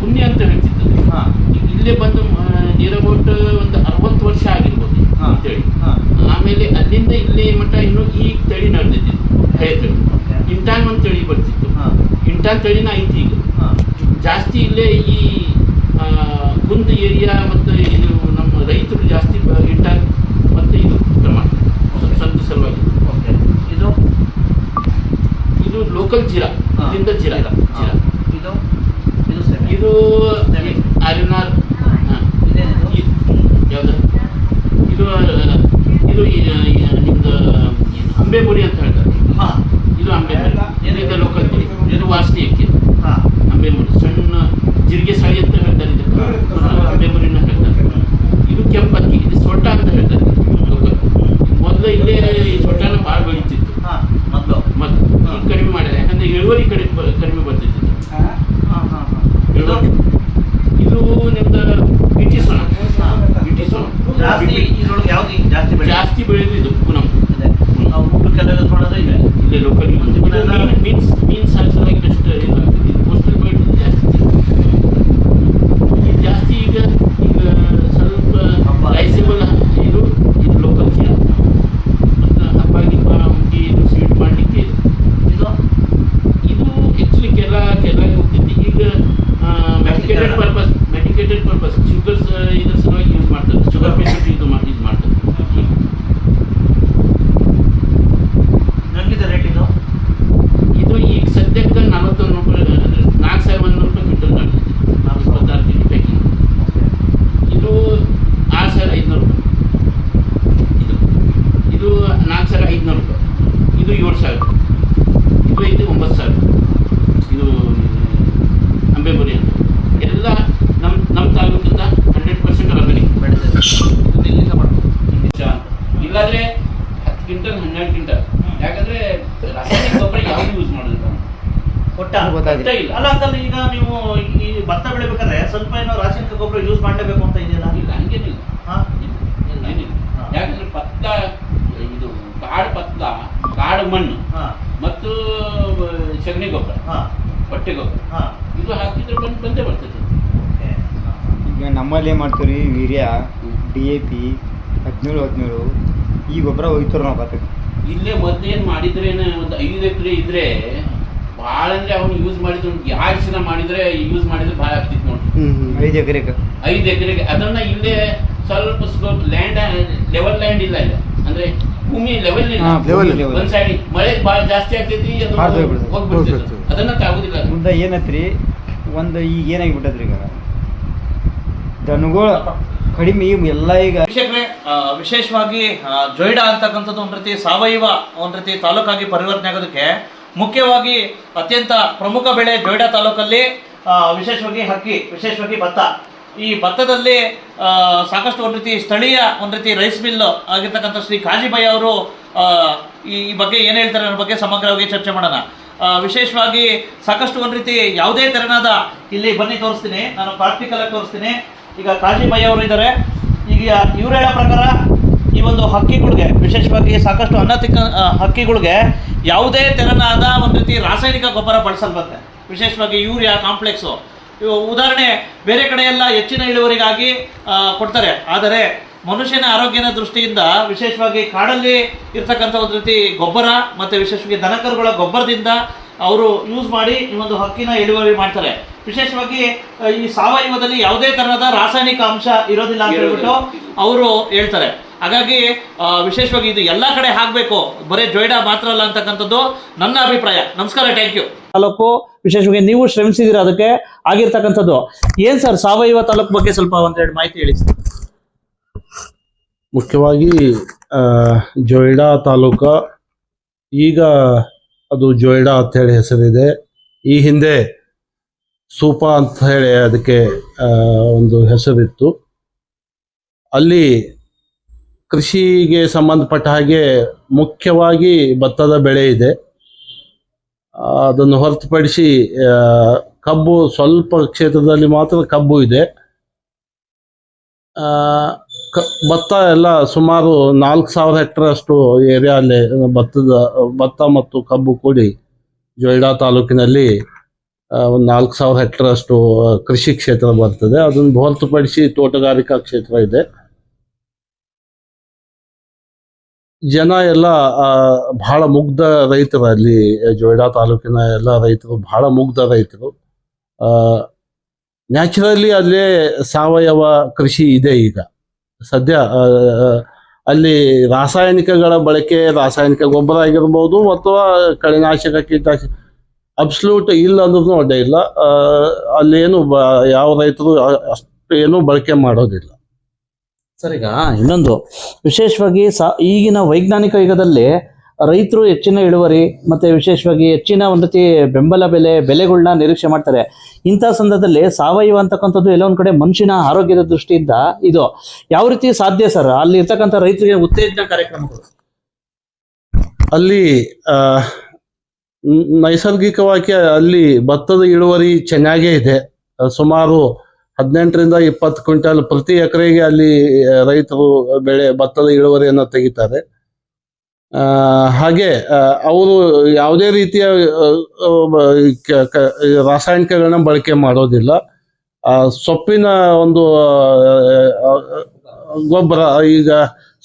ಪುಣ್ಯ ಅಂತ ಹೇಳ್ತಿರ್ತದೆ ಈಗ ಇಲ್ಲೇ ಬಂದು ನಿಯರ್ ಅಬೌಟ್ ಒಂದು ಅರವತ್ತು ವರ್ಷ ಆಗಿರ್ಬೋದು ಅಂತೇಳಿ ತಳಿ ಆಮೇಲೆ ಅಲ್ಲಿಂದ ಇಲ್ಲಿ ಮಟ್ಟ ಇನ್ನು ಈ ತಳಿ ನಡೆದಿದ್ದು ಹಳೆ ತಳಿ. ಇಂಟಾನ್ ಒಂದು ತಳಿ ಬರ್ತಿತ್ತು. ಇಂಟಾನ್ ತಳಿನ ಐತಿ ಈಗ. ಜಾಸ್ತಿ ಇಲ್ಲೇ ಈ ಕುಂದ್ ಏರಿಯಾ ಮತ್ತು ಇದು ನಮ್ಮ ರೈತರು ಜಾಸ್ತಿ ಇಂಟಾನ್ ಮತ್ತು ಇದು ಪ್ರಮಾಣ ಸಂತ ಸಲುವಾಗಿ. ಇದು? ಇದು ಲೋಕಲ್ ಜೀರಾ. ಇದರಿಂದ ಜೀರಾ. ಜೀರಾ. ಇದು? ಇದು ಆರ್ ಇದು ಸೆಮಿ. ಆರ್ಎನ್ಆರ್ ಇದು ಇದು ನಿಮ್ದು ಏನು, ಅಂತ ಹೇಳ್ತಾರೆ. ಹಾ. ಇದು ಅಂಬೆಮುರಿ ಇದರಿಂದ ಲೋಕಲ್ ಇದು ವಾಸನೆ ಅಕ್ಕಿ ಹಾ. ಅಂಬೆಗುಡಿ ಸಣ್ಣ ಜೀರಿಗೆ ಸಾಳಿ ಅಂತ ಹೇಳ್ತಾರೆ ಇದಕ್ಕೆ ಅಂಬೆಮುರಿನ ಹೇಳ್ತಾರೆ. ಇದು ಕೆಂಪಕ್ಕಿ. ಇದು ಸೊಟ್ಟ ಅಂತ ಹೇಳ್ತಾರೆ. ಲೋಕಲ್. ಮೊದಲು ಇಲ್ಲೇ ಈ ಸೊಟ್ಟನ ಭಾಳ ಬೆಳೀತಿತ್ತು. ಹಾ ಮೊದಲು. ಮತ್ತು ಈಗ ಕಡಿಮೆ ಮಾಡ್ಯಾರ ಯಾಕಂದ್ರೆ ಇಳುವರಿ ಕಡಿಮೆ ಕಡಿಮೆ ಬರ್ತಿತ್ತು. ಐದುನೂರು ರೂಪಾಯಿ. ಇದು ಏಳು ಸಾವಿರ ಇದು ಐದು ಒಂಬತ್ತು ಸಾವಿರ ಇದು ಅಂಬೆಮುರಿ ಅಂತ. ಎಲ್ಲ ನಮ್ಮ ನಮ್ಮ ತಾಲೂಕಿಂದ ಹಂಡ್ರೆಡ್ ಪರ್ಸೆಂಟ್ ಇಲ್ಲ ಬೆಳೆದಿದೆ ಇಲ್ಲಾಂದರೆ ಹತ್ತು ಕ್ವಿಂಟಲ್ ಹನ್ನೆರಡು ಕ್ವಿಂಟಲ್. ಯಾಕಂದರೆ ರಾಸಾಯನಿಕ ಗೊಬ್ಬರ ಯಾವುದು ಯೂಸ್ ಮಾಡೋದಿಲ್ಲ ಕೊಟ್ಟ? ಇಲ್ಲ. ಅಲ್ಲ ಅಂತಲ್ಲ ಈಗ ನೀವು ಈ ಭತ್ತ ಬೆಳಿಬೇಕಾದ್ರೆ ಸ್ವಲ್ಪ ಏನೋ ರಾಸಾಯನಿಕ ಗೊಬ್ಬರ ಯೂಸ್ ಮಾಡಲೇಬೇಕು ಅಂತ ಇದೆಯಲ್ಲ? ಇಲ್ಲ ಹಂಗೇನಿಲ್ಲ. ಹಾಂ? ಏನಿಲ್ಲ. ಯಾಕಂದರೆ ಭತ್ತ ಕಾಡು ಪತ್ಲ ಕಾಡು ಮಣ್ಣು ಹಾ, ಮತ್ತು ಸಗಣಿ ಗೊಬ್ಬರ ಹಾ, ಹೊಟ್ಟೆ ಗೊಬ್ಬರ. ಹಾ. ಇದು ಹಾಕಿದ್ರೆ ಬಂದು ಬಂದೇ ಬರ್ತದೆ. ಈಗ ನಮ್ಮಲ್ಲಿ ಏನು ಮಾಡ್ತೀವಿ ರೀ ವೀರ್ಯ ಡಿ ಎ ಪಿ ಹದಿನೇಳು ಹದಿನೇಳು ಈ ಗೊಬ್ಬರ ಒಯ್ತಾರೆ ನಾವು ಬರ್ತದೆ ಇಲ್ಲೇ ಮೊದ್ಲೇನ್ ಮಾಡಿದ್ರೇನೆ ಒಂದು ಐದು ಎಕರೆ ಇದ್ರೆ ಭಾಳ ಅಂದ್ರೆ ಅವನು ಯೂಸ್ ಮಾಡಿದ್ರು ಎರಡು ಸಲ ಮಾಡಿದ್ರೆ ಯೂಸ್ ಮಾಡಿದ್ರೆ ಭಾಳ ಆಗ್ತಿತ್ತು ನೋಡಿ ಐದು ಎಕರೆಗೆ. ಐದು ಎಕರೆಗೆ. ಅದನ್ನ ಇಲ್ಲೇ ಸ್ವಲ್ಪ ಸ್ಲೋಪ್ ಲ್ಯಾಂಡ್ ಲೆವೆಲ್ ಲ್ಯಾಂಡ್ ಇಲ್ಲ ಇಲ್ಲ ಅಂದ್ರೆ ಭೂಮಿ ಲೆವೆಲ್ ಇಲ್ಲ. ಹಾ, level ಇಲ್ಲ. ಒಂದ್ ಸೈಡ್ ಮಳೆ ಬಹಳ ಜಾಸ್ತಿ ಆಗ್ತೈತಿ ಅದು. ಹೋಗ್ಬಿಡ್ತೈತಿ. ಅದನ್ನ ತಾಗುದಿಲ್ಲ ಅದು. ಮುಂದೆ ಏನತ್ರಿ? ಒಂದು ಈಗ ಏನಾಗಿಬಿಟ್ಟದ್ರಿ ಈಗ? ದನಗಳು ಕಡಿಮೆ ಈಗ ಎಲ್ಲ ಈಗ ವೀಕ್ಷಕರೇ ಆ, ವಿಶೇಷವಾಗಿ ಆ, ಜೊಯ್ಡಾ ಅಂತಕ್ಕಂಥದ್ದು ಒಂದು ರೀತಿ ಸಾವಯವ ಒಂದು ರೀತಿ ತಾಲೂಕಾಗಿ ಪರಿವರ್ತನೆ ಆಗೋದಕ್ಕೆ ಮುಖ್ಯವಾಗಿ ಅತ್ಯಂತ ಪ್ರಮುಖ ಬೆಳೆ ಜೊಯ್ಡಾ ತಾಲೂಕಲ್ಲಿ ಆ, ವಿಶೇಷವಾಗಿ ಹಕ್ಕಿ ವಿಶೇಷವಾಗಿ ಭತ್ತ. ಈ ಭತ್ತದಲ್ಲಿ ಸಾಕಷ್ಟು ಒಂದು ರೀತಿ ಸ್ಥಳೀಯ ಒಂದು ರೀತಿ ರೈಸ್ ಮಿಲ್ ಆಗಿರ್ತಕ್ಕಂಥ ಶ್ರೀ ಕಾಜಿಬಾಯಿ ಅವರು ಈ ಬಗ್ಗೆ ಏನು ಹೇಳ್ತಾರೆ ಅನ್ನೋ ಬಗ್ಗೆ ಸಮಗ್ರವಾಗಿ ಚರ್ಚೆ ಮಾಡೋಣ. ವಿಶೇಷವಾಗಿ ಸಾಕಷ್ಟು ಒಂದು ರೀತಿ ಯಾವುದೇ ತೆರನಾದ ಇಲ್ಲಿ ಬನ್ನಿ ತೋರಿಸ್ತೀನಿ. ನಾನು ಪ್ರಾಕ್ಟಿಕಲ್ ಆಗಿ ತೋರಿಸ್ತೀನಿ. ಈಗ ಕಾಜಿಬಾಯಿ ಅವರು ಇದ್ದಾರೆ. ಈಗ ಇವ್ರು ಹೇಳೋ ಪ್ರಕಾರ ಈ ಒಂದು ಹಕ್ಕಿಗಳಿಗೆ, ವಿಶೇಷವಾಗಿ ಸಾಕಷ್ಟು ಅನ್ನ ತಿಕ್ಕ ಹಕ್ಕಿಗಳಿಗೆ ಯಾವುದೇ ತೆರನಾದ ಒಂದು ರೀತಿ ರಾಸಾಯನಿಕ ಗೊಬ್ಬರ ಬಳಸಲ್ಬತ್ತೆ ವಿಶೇಷವಾಗಿ ಯೂರಿಯಾ ಕಾಂಪ್ಲೆಕ್ಸು. ಉದಾಹರಣೆ ಬೇರೆ ಕಡೆ ಎಲ್ಲ ಹೆಚ್ಚಿನ ಇಳುವರಿಗಾಗಿ ಕೊಡ್ತಾರೆ. ಆದರೆ ಮನುಷ್ಯನ ಆರೋಗ್ಯದ ದೃಷ್ಟಿಯಿಂದ ವಿಶೇಷವಾಗಿ ಕಾಡಲ್ಲಿ ಇರ್ತಕ್ಕಂಥ ಒಂದು ರೀತಿ ಗೊಬ್ಬರ ಮತ್ತು ವಿಶೇಷವಾಗಿ ದನಕರುಗಳ ಗೊಬ್ಬರದಿಂದ ಅವರು ಯೂಸ್ ಮಾಡಿ ಈ ಒಂದು ಹಕ್ಕಿನ ಇಳುವರಿ ಮಾಡ್ತಾರೆ. ವಿಶೇಷವಾಗಿ ಈ ಸಾವಯವದಲ್ಲಿ ಯಾವುದೇ ತರಹದ ರಾಸಾಯನಿಕ ಅಂಶ ಇರೋದಿಲ್ಲ ಅಂತ ಹೇಳ್ಬಿಟ್ಟು ಅವರು ಹೇಳ್ತಾರೆ. ಹಾಗಾಗಿ ಆ, ವಿಶೇಷವಾಗಿ ಇದು ಎಲ್ಲ ಕಡೆ ಹಾಕಬೇಕು. ಬರೀ ಜೊಯ್ಡಾ ಮಾತ್ರ ಅಲ್ಲ ಅಂತಕ್ಕಂಥದ್ದು ನನ್ನ ಅಭಿಪ್ರಾಯ. ನಮಸ್ಕಾರ ಥ್ಯಾಂಕ್ ಯು ತಾಲೂಕು ವಿಶೇಷವಾಗಿ ನೀವು ಶ್ರಮಿಸಿದಿರ ಅದಕ್ಕೆ ಆಗಿರ್ತಕ್ಕಂಥದ್ದು. ಏನ್ ಸರ್ ಸಾವಯವ ತಾಲೂಕು ಬಗ್ಗೆ ಸ್ವಲ್ಪ ಒಂದೆರಡು ಮಾಹಿತಿ ಹೇಳಿ ಸರ್. ಮುಖ್ಯವಾಗಿ ಆ, ಜೊಯ್ಡಾ ತಾಲೂಕ ಈಗ ಅದು ಜೋಯ್ಡಾ ಅಂತ ಹೇಳಿ ಹೆಸರಿದೆ. ಈ ಹಿಂದೆ ಸೂಪಾ ಅಂತ ಹೇಳಿ ಅದಕ್ಕೆ ಒಂದು ಹೆಸರಿತ್ತು. ಅಲ್ಲಿ ಕೃಷಿಗೆ ಸಂಬಂಧಪಟ್ಟ ಹಾಗೆ ಮುಖ್ಯವಾಗಿ ಭತ್ತದ ಬೆಳೆ ಇದೆ. ಅದನ್ನು ಹೊರತುಪಡಿಸಿ ಕಬ್ಬು ಸ್ವಲ್ಪ ಕ್ಷೇತ್ರದಲ್ಲಿ ಮಾತ್ರ ಕಬ್ಬು ಇದೆ. ಕ- ಭತ್ತ ಎಲ್ಲ ಸುಮಾರು ನಾಲ್ಕು ಸಾವಿರ ಹೆಕ್ಟರ್ ಅಷ್ಟು ಏರಿಯಾ ಅಲ್ಲಿ ಭತ್ತದ, ಭತ್ತ ಮತ್ತು ಕಬ್ಬು ಕೂಡಿ ಜೊಯ್ಡಾ ತಾಲೂಕಿನಲ್ಲಿ ಒಂದು ನಾಲ್ಕು ಸಾವಿರ ಹೆಕ್ಟರ್ ಅಷ್ಟು ಕೃಷಿ ಕ್ಷೇತ್ರ ಬರ್ತದೆ. ಅದನ್ನು ಹೊರತುಪಡಿಸಿ ತೋಟಗಾರಿಕಾ ಕ್ಷೇತ್ರ ಇದೆ. ಜನ ಎಲ್ಲ ಬಹಳ ಮುಗ್ಧ ರೈತರು ಅಲ್ಲಿ, ಜೊಯ್ಡಾ ತಾಲೂಕಿನ ಎಲ್ಲ ರೈತರು, ಬಹಳ ಮುಗ್ಧ ರೈತರು. ನ್ಯಾಚುರಲಿ ಅಲ್ಲೇ ಸಾವಯವ ಕೃಷಿ ಇದೆ ಈಗ. ಸದ್ಯ ಅಲ್ಲಿ ರಾಸಾಯನಿಕಗಳ ಬಳಕೆ, ರಾಸಾಯನಿಕ ಗೊಬ್ಬರ ಆಗಿರ್ಬೋದು ಅಥವಾ ಕಳೆನಾಶಕ ಕೀಟನಾಶಕ ಅಬ್ಸಲ್ಯೂಟ್ ಇಲ್ಲ ಅಂದ್ರೂ ಅಡ್ಡ ಇಲ್ಲ. ಅಲ್ಲೇನು ಬ, ಯಾವ ರೈತರು ಅಷ್ಟು ಏನು ಬಳಕೆ ಮಾಡೋದಿಲ್ಲ. ಸರ್ ಈಗ ಇನ್ನೊಂದು, ವಿಶೇಷವಾಗಿ ಸಾ, ಈಗಿನ ವೈಜ್ಞಾನಿಕ ಯುಗದಲ್ಲಿ ರೈತರು ಹೆಚ್ಚಿನ ಇಳುವರಿ ಮತ್ತೆ ವಿಶೇಷವಾಗಿ ಹೆಚ್ಚಿನ ಒಂದು ರೀತಿ ಬೆಂಬಲ ಬೆಲೆ ಬೆಲೆಗಳನ್ನ ನಿರೀಕ್ಷೆ ಮಾಡ್ತಾರೆ. ಇಂಥ ಸಂದರ್ಭದಲ್ಲಿ ಸಾವಯವ ಅಂತಕ್ಕಂಥದ್ದು ಎಲ್ಲ ಒಂದ್ ಕಡೆ ಮನುಷ್ಯನ ಆರೋಗ್ಯದ ದೃಷ್ಟಿಯಿಂದ ಇದು ಯಾವ ರೀತಿ ಸಾಧ್ಯ ಸರ್? ಅಲ್ಲಿ ಇರ್ತಕ್ಕಂಥ ರೈತರಿಗೆ ಉತ್ತೇಜನ ಕಾರ್ಯಕ್ರಮಗಳು. ಅಲ್ಲಿ ನೈಸರ್ಗಿಕವಾಗಿ ಅಲ್ಲಿ ಭತ್ತದ ಇಳುವರಿ ಚೆನ್ನಾಗೇ ಇದೆ. ಸುಮಾರು ಹದಿನೆಂಟರಿಂದ ಇಪ್ಪತ್ತು ಕ್ವಿಂಟಲ್ ಪ್ರತಿ ಎಕರೆಗೆ ಅಲ್ಲಿ ರೈತರು ಬೆಳೆ ಭತ್ತದ ಇಳುವರಿಯನ್ನು ತೆಗಿತಾರೆ. ಹಾಗೆ ಅವರು ಯಾವುದೇ ರೀತಿಯ ರಾಸಾಯನಿಕಗಳನ್ನ ಬಳಕೆ ಮಾಡೋದಿಲ್ಲ. ಸೊಪ್ಪಿನ ಒಂದು ಗೊಬ್ಬರ, ಈಗ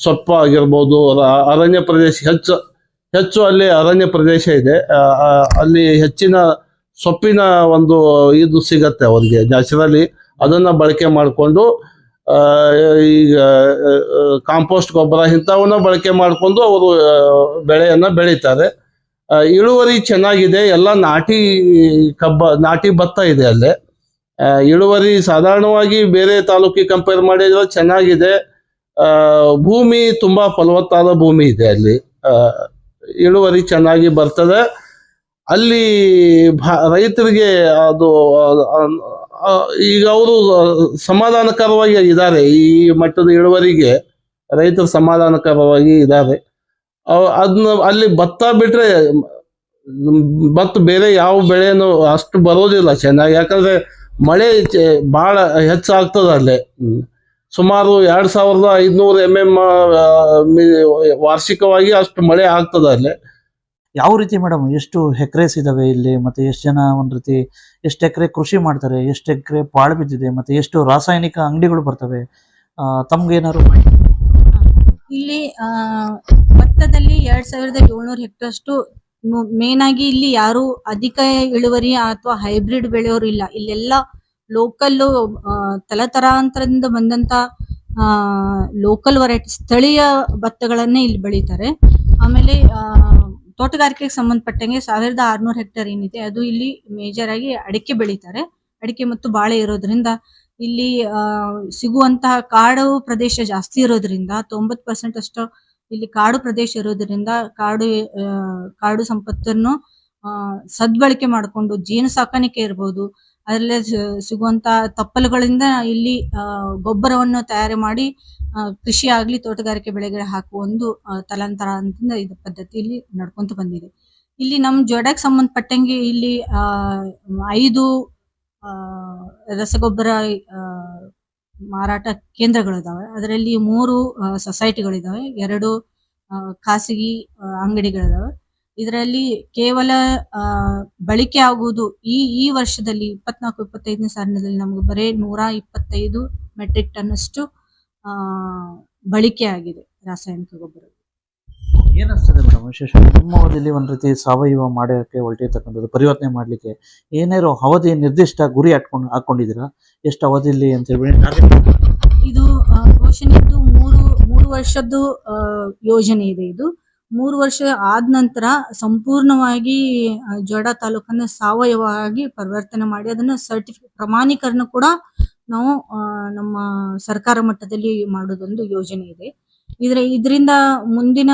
ಸೊಪ್ಪು ಆಗಿರ್ಬೋದು ಅರಣ್ಯ ಪ್ರದೇಶ, ಹೆಚ್ಚು ಹೆಚ್ಚು ಅಲ್ಲಿ ಅರಣ್ಯ ಪ್ರದೇಶ ಇದೆ. ಅಲ್ಲಿ ಹೆಚ್ಚಿನ ಸೊಪ್ಪಿನ ಒಂದು ಇದು ಸಿಗತ್ತೆ ಅವರಿಗೆ. ನ್ಯಾಚುರಲಿ ಅದನ್ನು ಬಳಕೆ ಮಾಡಿಕೊಂಡು ಈಗ ಕಾಂಪೋಸ್ಟ್ ಗೊಬ್ಬರ ಇಂಥವನ್ನ ಬಳಕೆ ಮಾಡಿಕೊಂಡು ಅವರು ಬೆಳೆಯನ್ನು ಬೆಳೀತಾರೆ. ಇಳುವರಿ ಚೆನ್ನಾಗಿದೆ. ಎಲ್ಲ ನಾಟಿ ಕಬ್ಬ, ನಾಟಿ ಭತ್ತ ಇದೆ ಅಲ್ಲೇ. ಇಳುವರಿ ಸಾಧಾರಣವಾಗಿ ಬೇರೆ ತಾಲೂಕಿಗೆ ಕಂಪೇರ್ ಮಾಡಿದ್ರೆ ಚೆನ್ನಾಗಿದೆ. ಭೂಮಿ ತುಂಬಾ ಫಲವತ್ತಾದ ಭೂಮಿ ಇದೆ ಅಲ್ಲಿ. ಇಳುವರಿ ಚೆನ್ನಾಗಿ ಬರ್ತದೆ. ಅಲ್ಲಿ ಭಾ- ರೈತರಿಗೆ ಅದು ಈಗ ಅವರು ಸಮಾಧಾನಕರವಾಗಿ ಇದ್ದಾರೆ. ಈ ಮಟ್ಟದ ಇಳುವರಿಗೆ ರೈತರು ಸಮಾಧಾನಕರವಾಗಿ ಇದ್ದಾರೆ. ಅದನ್ನ ಅಲ್ಲಿ ಭತ್ತ ಬಿಟ್ರೆ ಭತ್ತ ಬೇರೆ ಯಾವ ಬೆಳೆನೂ ಅಷ್ಟು ಬರೋದಿಲ್ಲ ಚೆನ್ನಾಗಿ. ಯಾಕಂದ್ರೆ ಮಳೆ ಭಾಳ ಹೆಚ್ಚಾಗ್ತದೆ ಅಲ್ಲಿ. ಸುಮಾರು ಎರಡು ಸಾವಿರದ ಐದುನೂರು ಎಂ ಎಂ ವಾರ್ಷಿಕವಾಗಿ ಅಷ್ಟು ಮಳೆ ಆಗ್ತದೆ ಅಲ್ಲಿ. ಯಾವ ರೀತಿ ಮೇಡಮ್ ಎಷ್ಟು ಎಕ್ರೇಸ್ ಇದಾವೆ ಇಲ್ಲಿ ಮತ್ತೆ ಎಷ್ಟು ಜನ ಒಂದ್ ರೀತಿ ಎಷ್ಟು ಎಕರೆ ಕೃಷಿ ಮಾಡ್ತಾರೆ ಎಷ್ಟು ಎಕರೆ ಪಾಳು ಬಿದ್ದಿದೆ ಮತ್ತೆ ಎಷ್ಟು ರಾಸಾಯನಿಕ ಅಂಗಡಿಗಳು ಬರ್ತವೆ ತಮ್ಗೇನಾದ್ರು ಇಲ್ಲಿ ಭತ್ತದಲ್ಲಿ ಎರಡ್ ಸಾವಿರದ ಏಳ್ನೂರು ಹೆಕ್ಟರ್ಷ್ಟು ಮೇನ್ ಆಗಿ ಇಲ್ಲಿ ಯಾರು ಅಧಿಕ ಇಳುವರಿ ಅಥವಾ ಹೈಬ್ರಿಡ್ ಬೆಳೆಯೋರು ಇಲ್ಲ. ಇಲ್ಲೆಲ್ಲ ಲೋಕಲ್ ತಲತರಾಂತರದಿಂದ ಬಂದಂತ ಲೋಕಲ್ ವೆರೈಟಿ ಸ್ಥಳೀಯ ಭತ್ತಗಳನ್ನೇ ಇಲ್ಲಿ ಬೆಳೀತಾರೆ. ಆಮೇಲೆ ಆ, ತೋಟಗಾರಿಕೆಗೆ ಸಂಬಂಧಪಟ್ಟಂಗೆ ಸಾವಿರದ ಆರ್ನೂರು ಹೆಕ್ಟೇರ್ ಏನಿದೆ, ಅದು ಇಲ್ಲಿ ಮೇಜರ್ ಆಗಿ ಅಡಿಕೆ ಬೆಳೀತಾರೆ. ಅಡಿಕೆ ಮತ್ತು ಬಾಳೆ ಇರೋದ್ರಿಂದ ಇಲ್ಲಿ ಸಿಗುವಂತಹ ಕಾಡು ಪ್ರದೇಶ ಜಾಸ್ತಿ ಇರೋದ್ರಿಂದ ತೊಂಬತ್ ಪರ್ಸೆಂಟ್ ಅಷ್ಟು ಇಲ್ಲಿ ಕಾಡು ಪ್ರದೇಶ ಇರೋದ್ರಿಂದ ಕಾಡು ಕಾಡು ಸಂಪತ್ತನ್ನು ಸದ್ಬಳಕೆ ಮಾಡಿಕೊಂಡು ಜೇನು ಸಾಕಾಣಿಕೆ ಇರ್ಬೋದು. ಅದರಲ್ಲೇ ಸಿಗುವಂತಹ ಸಿಗುವಂತ ತಪ್ಪಲುಗಳಿಂದ ಇಲ್ಲಿ ಗೊಬ್ಬರವನ್ನು ತಯಾರಿ ಮಾಡಿ ಕೃಷಿ ಆಗ್ಲಿ ತೋಟಗಾರಿಕೆ ಬೆಳೆಗಳ ಹಾಕುವ ಒಂದು ತಲಾಂತರ ಅಂತ ಇದು ಪದ್ಧತಿಯಲ್ಲಿ ನಡ್ಕೊಂತ ಬಂದಿದೆ. ಇಲ್ಲಿ ನಮ್ ಜೋಡಕ್ ಸಂಬಂಧಪಟ್ಟಂಗೆ ಇಲ್ಲಿ ಐದು ರಸಗೊಬ್ಬರ ಮಾರಾಟ ಕೇಂದ್ರಗಳಿದಾವೆ ಅದರಲ್ಲಿ ಮೂರು ಸೊಸೈಟಿಗಳಿದಾವೆ ಎರಡು ಖಾಸಗಿ ಅಂಗಡಿಗಳಿದಾವೆ ಇದರಲ್ಲಿ ಕೇವಲ ಬಳಕೆ ಆಗುವುದು ಈ ಈ ವರ್ಷದಲ್ಲಿ ಇಪ್ಪತ್ನಾಲ್ಕು, ಇಪ್ಪತ್ತೈದನೇ ಸಾಲಿನಲ್ಲಿ ನಮಗೆ ಬರೀ ನೂರ ಇಪ್ಪತ್ತೈದು ಮೆಟ್ರಿಕ್ ಟನ್ ಅಷ್ಟು ಬಳಕೆ ಆಗಿದೆ ರಾಸಾಯನಿಕ ಗೊಬ್ಬರ. ಏನಿಸ್ತದೆ ಮೇಡಮ್ ವಿಶೇಷ? ನಿಮ್ಮ ಅವಧಿಯಲ್ಲಿ ಒಂದ್ ರೀತಿ ಸಾವಯವ ಮಾಡೋಕೆ ಹೊರಟಿರ್ತಕ್ಕಂಥದ್ದು ಪರಿವರ್ತನೆ ಮಾಡ್ಲಿಕ್ಕೆ ಏನಾದ್ರು ಅವಧಿ ನಿರ್ದಿಷ್ಟ ಗುರಿ ಹಾಕೊಂಡು ಹಾಕೊಂಡಿದ್ದೀರಾ ಎಷ್ಟು ಅವಧಿಯಲ್ಲಿ ಅಂತ ಹೇಳಿ. ಇದು ಆ, ಘೋಷಣೆದ್ದು ಮೂರು ಮೂರು ವರ್ಷದ್ದು ಯೋಜನೆ ಇದೆ ಇದು. ಮೂರು ವರ್ಷ ಆದ ನಂತರ ಸಂಪೂರ್ಣವಾಗಿ ಜೋಡ ತಾಲೂಕನ್ನ ಸಾವಯವವಾಗಿ ಪರಿವರ್ತನೆ ಮಾಡಿ ಅದನ್ನ ಸರ್ಟಿಫಿ ಪ್ರಮಾಣೀಕರಣ ಕೂಡ ನಾವು ನಮ್ಮ ಸರ್ಕಾರ ಮಟ್ಟದಲ್ಲಿ ಮಾಡೋದೊಂದು ಯೋಜನೆ ಇದೆ. ಇದ್ರ ಇದರಿಂದ ಮುಂದಿನ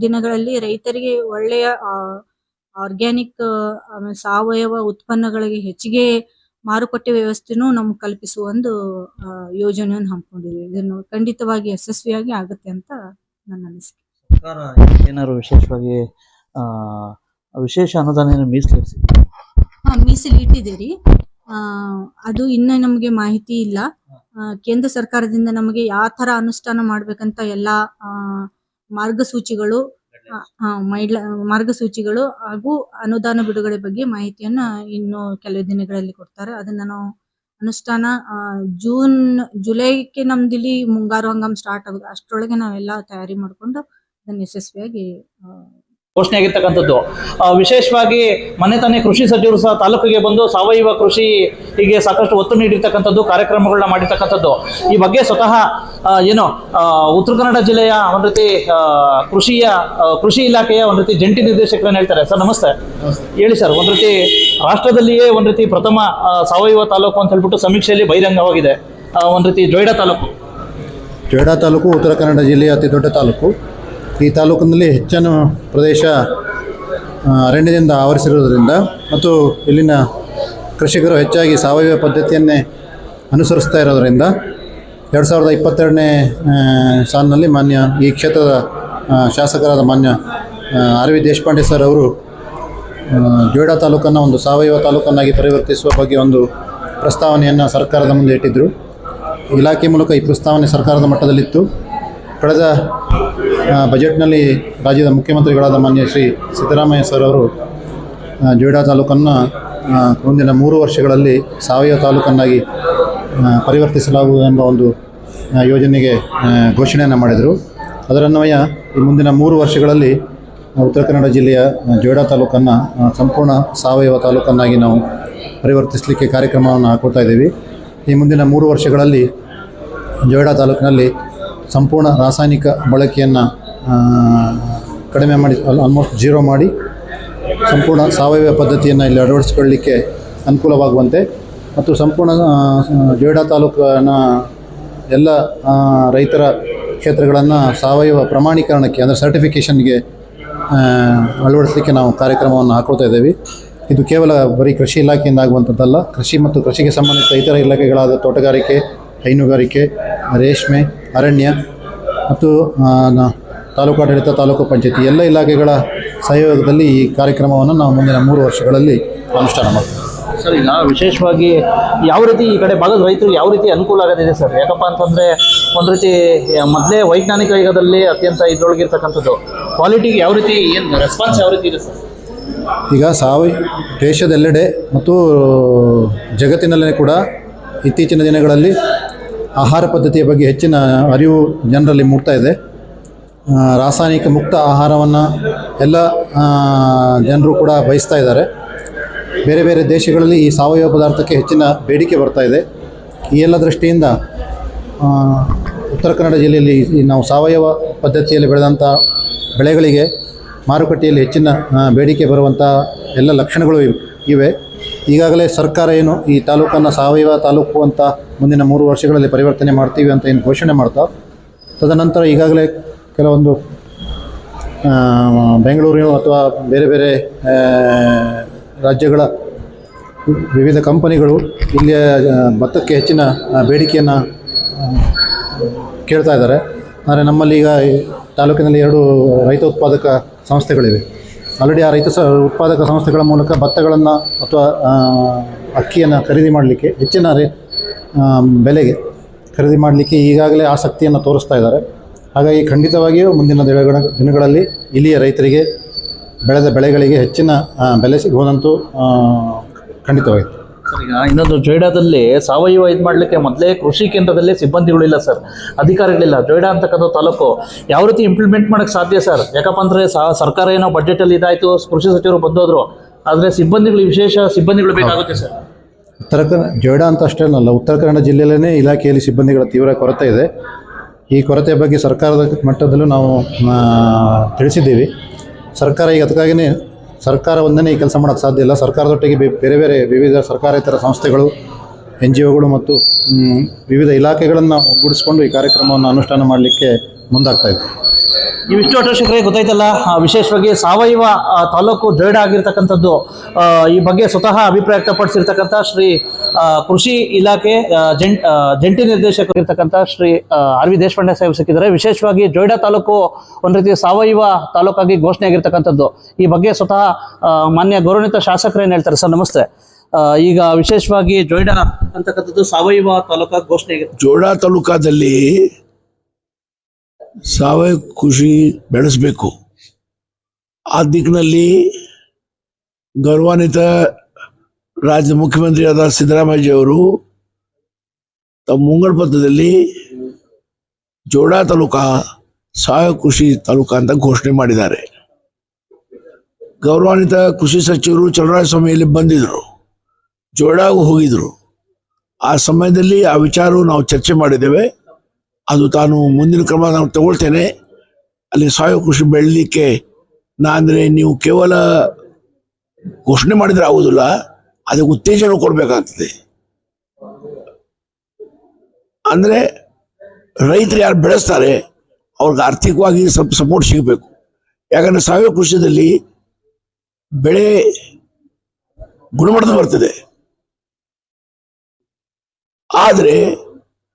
ದಿನಗಳಲ್ಲಿ ರೈತರಿಗೆ ಒಳ್ಳೆಯ ಆರ್ಗ್ಯಾನಿಕ್ ಸಾವಯವ ಉತ್ಪನ್ನಗಳಿಗೆ ಹೆಚ್ಚಿಗೆ ಮಾರುಕಟ್ಟೆ ವ್ಯವಸ್ಥೆನೂ ನಮ್ಗೆ ಕಲ್ಪಿಸುವ ಒಂದು ಯೋಜನೆಯನ್ನು ಹಮ್ಮಿಕೊಂಡಿದೆ ಇದನ್ನು ಖಂಡಿತವಾಗಿ ಯಶಸ್ವಿಯಾಗಿ ಆಗುತ್ತೆ ಅಂತ ನನ್ನ ಅನಿಸಿಕೆ. ಸರ್ಕಾರ ಏನಾದ್ರು ವಿಶೇಷವಾಗಿ ಆ ವಿಶೇಷ ಅನುದಾನ ಮೀಸಲಿಟ್ಟಿದೆ ಮೀಸಲಿರಿಸಿ ಅದು ಇನ್ನ ನಮಗೆ ಮಾಹಿತಿ ಇಲ್ಲ. ಕೇಂದ್ರ ಸರ್ಕಾರದಿಂದ ನಮಗೆ ಯಾವ ತರ ಅನುಷ್ಠಾನ ಮಾಡ್ಬೇಕಂತ ಎಲ್ಲಾ ಮಾರ್ಗಸೂಚಿಗಳು ಮಾರ್ಗಸೂಚಿಗಳು ಹಾಗೂ ಅನುದಾನ ಬಿಡುಗಡೆ ಬಗ್ಗೆ ಮಾಹಿತಿಯನ್ನ ಇನ್ನು ಕೆಲವು ದಿನಗಳಲ್ಲಿ ಕೊಡ್ತಾರೆ. ಅದನ್ನ ನಾವು ಅನುಷ್ಠಾನ ಜೂನ್ ಜುಲೈಗೆ ನಮ್ದಿಲ್ಲಿ ಮುಂಗಾರು ಹಂಗಾಮ್ ಸ್ಟಾರ್ಟ್ ಆಗುತ್ತೆ ಅಷ್ಟರೊಳಗೆ ನಾವೆಲ್ಲ ತಯಾರಿ ಮಾಡ್ಕೊಂಡು ಅದನ್ನ ಯಶಸ್ವಿಯಾಗಿ ಘೋಷಣೆ ಆಗಿರ್ತಕ್ಕಂಥದ್ದು. ವಿಶೇಷವಾಗಿ ಮನೆ ತಾನೇ ಕೃಷಿ ಸಚಿವರು ಸಹ ತಾಲೂಕಿಗೆ ಬಂದು ಸಾವಯವ ಕೃಷಿ ಹೀಗೆ ಸಾಕಷ್ಟು ಒತ್ತು ನೀಡಿರ್ತಕ್ಕಂಥದ್ದು ಕಾರ್ಯಕ್ರಮಗಳನ್ನ ಮಾಡಿರ್ತಕ್ಕಂಥದ್ದು. ಈ ಬಗ್ಗೆ ಸ್ವತಃ ಏನು ಉತ್ತರ ಕನ್ನಡ ಜಿಲ್ಲೆಯ ಒಂದು ರೀತಿ ಕೃಷಿಯ ಕೃಷಿ ಇಲಾಖೆಯ ಒಂದು ರೀತಿ ಜಂಟಿ ನಿರ್ದೇಶಕರನ್ನು ಹೇಳ್ತಾರೆ. ಸರ್ ನಮಸ್ತೆ. ಹೇಳಿ ಸರ್ ಒಂದು ರೀತಿ ರಾಷ್ಟ್ರದಲ್ಲಿಯೇ ಒಂದು ರೀತಿ ಪ್ರಥಮ ಸಾವಯವ ತಾಲೂಕು ಅಂತ ಹೇಳ್ಬಿಟ್ಟು ಸಮೀಕ್ಷೆಯಲ್ಲಿ ಬಹಿರಂಗವಾಗಿದೆ. ಒಂದು ರೀತಿ ಜೊಯ್ಡಾ ತಾಲೂಕು. ಜೊಯ್ಡಾ ತಾಲೂಕು ಉತ್ತರ ಕನ್ನಡ ಜಿಲ್ಲೆಯ ಅತಿ ದೊಡ್ಡ ತಾಲೂಕು. ಈ ತಾಲೂಕಿನಲ್ಲಿ ಹೆಚ್ಚಿನ ಪ್ರದೇಶ ಅರಣ್ಯದಿಂದ ಆವರಿಸಿರುವುದರಿಂದ ಮತ್ತು ಇಲ್ಲಿನ ಕೃಷಿಕರು ಹೆಚ್ಚಾಗಿ ಸಾವಯವ ಪದ್ಧತಿಯನ್ನೇ ಅನುಸರಿಸ್ತಾ ಇರೋದರಿಂದ ಎರಡು ಸಾವಿರದ ಇಪ್ಪತ್ತೆರಡನೇ ಸಾಲಿನಲ್ಲಿ ಮಾನ್ಯ ಈ ಕ್ಷೇತ್ರದ ಶಾಸಕರಾದ ಮಾನ್ಯ ಆರ್ ವಿ ದೇಶಪಾಂಡೆ ಸರ್ ಅವರು ಜೋಡಾ ತಾಲೂಕನ್ನು ಒಂದು ಸಾವಯವ ತಾಲೂಕನ್ನಾಗಿ ಪರಿವರ್ತಿಸುವ ಬಗ್ಗೆ ಒಂದು ಪ್ರಸ್ತಾವನೆಯನ್ನು ಸರ್ಕಾರದ ಮುಂದೆ ಇಟ್ಟಿದ್ದರು ಇಲಾಖೆ ಮೂಲಕ ಈ ಪ್ರಸ್ತಾವನೆ ಸರ್ಕಾರದ ಮಟ್ಟದಲ್ಲಿತ್ತು. ಕಳೆದ ಬಜೆಟ್ನಲ್ಲಿ ರಾಜ್ಯದ ಮುಖ್ಯಮಂತ್ರಿಗಳಾದ ಮಾನ್ಯ ಶ್ರೀ ಸಿದ್ದರಾಮಯ್ಯ ಸರ್ ಅವರು ಜೋಯಿಡಾ ತಾಲೂಕನ್ನು ಮುಂದಿನ ಮೂರು ವರ್ಷಗಳಲ್ಲಿ ಸಾವಯವ ತಾಲೂಕನ್ನಾಗಿ ಪರಿವರ್ತಿಸಲಾಗುವುದು ಎಂಬ ಒಂದು ಯೋಜನೆಗೆ ಘೋಷಣೆಯನ್ನು ಮಾಡಿದರು. ಅದರನ್ವಯ ಈ ಮುಂದಿನ ಮೂರು ವರ್ಷಗಳಲ್ಲಿ ಉತ್ತರ ಕನ್ನಡ ಜಿಲ್ಲೆಯ ಜೋಯಿಡಾ ತಾಲೂಕನ್ನು ಸಂಪೂರ್ಣ ಸಾವಯವ ತಾಲೂಕನ್ನಾಗಿ ನಾವು ಪರಿವರ್ತಿಸಲಿಕ್ಕೆ ಕಾರ್ಯಕ್ರಮವನ್ನು ಹಾಕೋತಾ ಇದ್ದೀವಿ. ಈ ಮುಂದಿನ ಮೂರು ವರ್ಷಗಳಲ್ಲಿ ಜೋಯಿಡಾ ತಾಲೂಕಿನಲ್ಲಿ ಸಂಪೂರ್ಣ ರಾಸಾಯನಿಕ ಬಳಕೆಯನ್ನು ಕಡಿಮೆ ಮಾಡಿ ಆಲ್ಮೋಸ್ಟ್ ಜೀರೋ ಮಾಡಿ ಸಂಪೂರ್ಣ ಸಾವಯವ ಪದ್ಧತಿಯನ್ನು ಇಲ್ಲಿ ಅಳವಡಿಸಿಕೊಳ್ಳಲಿಕ್ಕೆ ಅನುಕೂಲವಾಗುವಂತೆ ಮತ್ತು ಸಂಪೂರ್ಣ ಜೇಡಾ ತಾಲೂಕಿನ ಎಲ್ಲ ರೈತರ ಕ್ಷೇತ್ರಗಳನ್ನು ಸಾವಯವ ಪ್ರಮಾಣೀಕರಣಕ್ಕೆ ಅಂದರೆ ಸರ್ಟಿಫಿಕೇಷನ್ಗೆ ಅಳವಡಿಸಲಿಕ್ಕೆ ನಾವು ಕಾರ್ಯಕ್ರಮವನ್ನು ಹಾಕೊಳ್ತಾ ಇದ್ದೇವೆ. ಇದು ಕೇವಲ ಬರೀ ಕೃಷಿ ಇಲಾಖೆಯಿಂದ ಆಗುವಂಥದ್ದಲ್ಲ. ಕೃಷಿ ಮತ್ತು ಕೃಷಿಗೆ ಸಂಬಂಧಿತ ಇತರ ಇಲಾಖೆಗಳಾದ ತೋಟಗಾರಿಕೆ, ಹೈನುಗಾರಿಕೆ, ರೇಷ್ಮೆ ಅರಣ್ಯ ಮತ್ತು ತಾಲೂಕು ಆಡಳಿತ ತಾಲೂಕು ಪಂಚಾಯತಿ ಎಲ್ಲ ಇಲಾಖೆಗಳ ಸಹಯೋಗದಲ್ಲಿ ಈ ಕಾರ್ಯಕ್ರಮವನ್ನು ನಾವು ಮುಂದಿನ ಮೂರು ವರ್ಷಗಳಲ್ಲಿ ಅನುಷ್ಠಾನ ಮಾಡ್ತೀವಿ. ಸರ್ ಈಗ ವಿಶೇಷವಾಗಿ ಯಾವ ರೀತಿ ಈ ಕಡೆ ಭಾಗದ ರೈತರು ಯಾವ ರೀತಿ ಅನುಕೂಲ ಆಗೋದಿದೆ ಸರ್? ಯಾಕಪ್ಪ ಅಂತಂದರೆ ಒಂದು ರೀತಿ ಮೊದಲೇ ವೈಜ್ಞಾನಿಕ ಯುಗದಲ್ಲಿ ಅತ್ಯಂತ ಇದ್ರೊಳಗಿರ್ತಕ್ಕಂಥದ್ದು. ಕ್ವಾಲಿಟಿಗೆ ಯಾವ ರೀತಿ ಏನು ರೆಸ್ಪಾನ್ಸ್ ಯಾವ ರೀತಿ ಇದೆ ಸರ್? ಈಗ ಸಾವಯವ ದೇಶದೆಲ್ಲೆಡೆ ಮತ್ತು ಜಗತ್ತಿನಲ್ಲೇ ಕೂಡ ಇತ್ತೀಚಿನ ದಿನಗಳಲ್ಲಿ ಆಹಾರ ಪದ್ಧತಿಯ ಬಗ್ಗೆ ಹೆಚ್ಚಿನ ಅರಿವು ಜನರಲ್ಲಿ ಮೂಡ್ತಾ ಇದೆ. ರಾಸಾಯನಿಕ ಮುಕ್ತ ಆಹಾರವನ್ನು ಎಲ್ಲ ಜನರು ಕೂಡ ಬಯಸ್ತಾ ಇದ್ದಾರೆ. ಬೇರೆ ಬೇರೆ ದೇಶಗಳಲ್ಲಿ ಈ ಸಾವಯವ ಪದಾರ್ಥಕ್ಕೆ ಹೆಚ್ಚಿನ ಬೇಡಿಕೆ ಬರ್ತಾ ಇದೆ. ಈ ಎಲ್ಲ ದೃಷ್ಟಿಯಿಂದ ಉತ್ತರ ಕನ್ನಡ ಜಿಲ್ಲೆಯಲ್ಲಿ ನಾವು ಸಾವಯವ ಪದ್ಧತಿಯಲ್ಲಿ ಬೆಳೆದಂಥ ಬೆಳೆಗಳಿಗೆ ಮಾರುಕಟ್ಟೆಯಲ್ಲಿ ಹೆಚ್ಚಿನ ಬೇಡಿಕೆ ಬರುವಂಥ ಎಲ್ಲ ಲಕ್ಷಣಗಳು ಇವೆ. ಈಗಾಗಲೇ ಸರ್ಕಾರ ಏನು ಈ ತಾಲೂಕನ್ನು ಸಾವಯವ ತಾಲೂಕು ಅಂತ ಮುಂದಿನ ಮೂರು ವರ್ಷಗಳಲ್ಲಿ ಪರಿವರ್ತನೆ ಮಾಡ್ತೀವಿ ಅಂತ ಏನು ಘೋಷಣೆ ಮಾಡ್ತಾ ತದನಂತರ ಈಗಾಗಲೇ ಕೆಲವೊಂದು ಬೆಂಗಳೂರಿನ ಅಥವಾ ಬೇರೆ ಬೇರೆ ರಾಜ್ಯಗಳ ವಿವಿಧ ಕಂಪನಿಗಳು ಇಲ್ಲಿಯ ಭತ್ತಕ್ಕೆ ಹೆಚ್ಚಿನ ಬೇಡಿಕೆಯನ್ನು ಕೇಳ್ತಾ ಇದ್ದಾರೆ. ಆದರೆ ನಮ್ಮಲ್ಲಿ ಈಗ ತಾಲೂಕಿನಲ್ಲಿ ಎರಡು ರೈತ ಉತ್ಪಾದಕ ಸಂಸ್ಥೆಗಳಿವೆ. ಆಲ್ರೆಡಿ ಆ ರೈತ ಸ, ಉತ್ಪಾದಕ ಸಂಸ್ಥೆಗಳ ಮೂಲಕ ಭತ್ತಗಳನ್ನು ಅಥವಾ ಅಕ್ಕಿಯನ್ನು ಖರೀದಿ ಮಾಡಲಿಕ್ಕೆ, ಹೆಚ್ಚಿನ ರೇ ಬೆಲೆಗೆ ಖರೀದಿ ಮಾಡಲಿಕ್ಕೆ ಈಗಾಗಲೇ ಆಸಕ್ತಿಯನ್ನು ತೋರಿಸ್ತಾ ಇದ್ದಾರೆ. ಹಾಗಾಗಿ ಖಂಡಿತವಾಗಿಯೂ ಮುಂದಿನ ದಿನಗಳ, ದಿನಗಳಲ್ಲಿ ಇಲ್ಲಿಯ ರೈತರಿಗೆ ಬೆಳೆದ ಬೆಳೆಗಳಿಗೆ ಹೆಚ್ಚಿನ ಬೆಲೆ ಸಿಗುವುದಂತೂ ಖಂಡಿತವಾಗಿದೆ ಈಗ ಇನ್ನೊಂದು ಜೊಯ್ಡಾದಲ್ಲಿ ಸಾವಯವ ಇದು ಮಾಡಲಿಕ್ಕೆ ಮೊದಲೇ ಕೃಷಿ ಕೇಂದ್ರದಲ್ಲಿ ಸಿಬ್ಬಂದಿಗಳಿಲ್ಲ ಸರ್ ಅಧಿಕಾರಿಗಳಿಲ್ಲ. ಜೊಯ್ಡಾ ಅಂತಕ್ಕಂಥ ತಾಲೂಕು ಯಾವ ರೀತಿ ಇಂಪ್ಲಿಮೆಂಟ್ ಮಾಡೋಕ್ಕೆ ಸಾಧ್ಯ ಸರ್? ಯಾಕಪ್ಪ ಅಂದರೆ ಸರ್ಕಾರ ಏನೋ ಬಜೆಟಲ್ಲಿ ಇದಾಯಿತು ಕೃಷಿ ಸಚಿವರು ಬಂದೋದ್ರು ಆದರೆ ಸಿಬ್ಬಂದಿಗಳು ವಿಶೇಷ ಸಿಬ್ಬಂದಿಗಳು ಬೇಕಾಗುತ್ತೆ ಸರ್. ಉತ್ತರ ಕನ್ನಡ ಜೊಯ್ಡಾ ಅಂತ ಅಷ್ಟೇ ಅಲ್ಲ ಉತ್ತರ ಕನ್ನಡ ಜಿಲ್ಲೆಯಲ್ಲೇ ಇಲಾಖೆಯಲ್ಲಿ ಸಿಬ್ಬಂದಿಗಳ ತೀವ್ರ ಕೊರತೆ ಇದೆ. ಈ ಕೊರತೆ ಬಗ್ಗೆ ಸರ್ಕಾರದ ಮಟ್ಟದಲ್ಲೂ ನಾವು ತಿಳಿಸಿದ್ದೀವಿ. ಸರ್ಕಾರ ಈಗ ಅದಕ್ಕಾಗಿಯೇ ಸರ್ಕಾರ ಒಂದನೇ ಈ ಕೆಲಸ ಮಾಡೋಕ್ಕೆ ಸಾಧ್ಯ ಇಲ್ಲ. ಸರ್ಕಾರದೊಟ್ಟಿಗೆ ಬೇರೆ ಬೇರೆ ವಿವಿಧ ಸರ್ಕಾರೇತರ ಸಂಸ್ಥೆಗಳು, ಎನ್ ಜಿ ಒಗಳು ಮತ್ತು ವಿವಿಧ ಇಲಾಖೆಗಳನ್ನು ಒಗ್ಗೂಡಿಸ್ಕೊಂಡು ಈ ಕಾರ್ಯಕ್ರಮವನ್ನು ಅನುಷ್ಠಾನ ಮಾಡಲಿಕ್ಕೆ ಮುಂದಾಗ್ತಾ ಇದೆ. ಇವಿಷ್ಟು ಅಟೋಶಿಕರೇ ಗೊತ್ತಾಯ್ತಲ್ಲ ವಿಶೇಷವಾಗಿ ಸಾವಯವ ತಾಲೂಕು ಜೊಯ್ಡಾ ಆಗಿರ್ತಕ್ಕಂಥದ್ದು ಈ ಬಗ್ಗೆ ಸ್ವತಃ ಅಭಿಪ್ರಾಯ ವ್ಯಕ್ತಪಡಿಸಿರ್ತಕ್ಕಂಥ ಶ್ರೀ ಕೃಷಿ ಇಲಾಖೆ ಜೆಂಟ್ ಜಂಟ್ ನಿರ್ದೇಶಕರಿರ್ತಕ್ಕಂಥ ಶ್ರೀ ಆರ್ ವಿ ದೇಶಪಾಂಡೆ ಸಾಹೇಬ್ ಸಿಕ್ಕಿದ್ದಾರೆ. ವಿಶೇಷವಾಗಿ ಜೊಯ್ಡಾ ತಾಲೂಕು ಒಂದು ರೀತಿ ಸಾವಯವ ತಾಲೂಕಾಗಿ ಘೋಷಣೆ ಆಗಿರ್ತಕ್ಕಂಥದ್ದು ಈ ಬಗ್ಗೆ ಸ್ವತಃ ಮಾನ್ಯ ಗೌರವಿತ ಶಾಸಕರೇನು ಹೇಳ್ತಾರೆ? ಸರ್, ನಮಸ್ತೆ. ಈಗ ವಿಶೇಷವಾಗಿ ಜೋಯ್ಡಾ ಅಂತಕ್ಕಂಥದ್ದು ಸಾವಯವ ತಾಲೂಕಾ ಘೋಷಣೆ ಜೋಡಾ ತಾಲೂಕಾದಲ್ಲಿ ಸಾವಯವ ಕೃಷಿ ಬೆಳೆಸಬೇಕು. ಆ ದಿಕ್ಕಿನಲ್ಲಿ ಗೌರವಾನ್ವಿತ ರಾಜ್ಯದ ಮುಖ್ಯಮಂತ್ರಿಯಾದ ಸಿದ್ದರಾಮಯ್ಯವರು ತಮ್ಮ ಮುಂಗಡ ಪತ್ರದಲ್ಲಿ ಜೋಡಾ ತಾಲೂಕಾ ಸಾವಯವ ಕೃಷಿ ತಾಲೂಕಾ ಅಂತ ಘೋಷಣೆ ಮಾಡಿದ್ದಾರೆ. ಗೌರವಾನ್ವಿತ ಕೃಷಿ ಸಚಿವರು ಚಲರಾಯ ಇಲ್ಲಿ ಬಂದಿದ್ರು ಜೋಡಾಗೂ ಹೋಗಿದ್ರು. ಆ ಸಮಯದಲ್ಲಿ ಆ ವಿಚಾರವು ನಾವು ಚರ್ಚೆ ಮಾಡಿದ್ದೇವೆ. ಅದು ತಾನು ಮುಂದಿನ ಕ್ರಮ ನಾನು ತಗೊಳ್ತೇನೆ. ಅಲ್ಲಿ ಸಾವಯವ ಕೃಷಿ ಬೆಳಲಿಕ್ಕೆ ನಾ ಅಂದರೆ ನೀವು ಕೇವಲ ಘೋಷಣೆ ಮಾಡಿದರೆ ಆಗೋದಿಲ್ಲ ಅದಕ್ಕೆ ಉತ್ತೇಜನ ಕೊಡಬೇಕಾಗ್ತದೆ. ಅಂದರೆ ರೈತರು ಯಾರು ಬೆಳೆಸ್ತಾರೆ, ಅವ್ರಿಗೆ ಆರ್ಥಿಕವಾಗಿ ಸ್ವಲ್ಪ ಸಪೋರ್ಟ್ ಸಿಗಬೇಕು. ಯಾಕಂದರೆ ಸಾವಯವ ಕೃಷಿಯಲ್ಲಿ ಬೆಳೆ ಗುಣಮಟ್ಟದ ಬರ್ತದೆ. ಆದರೆ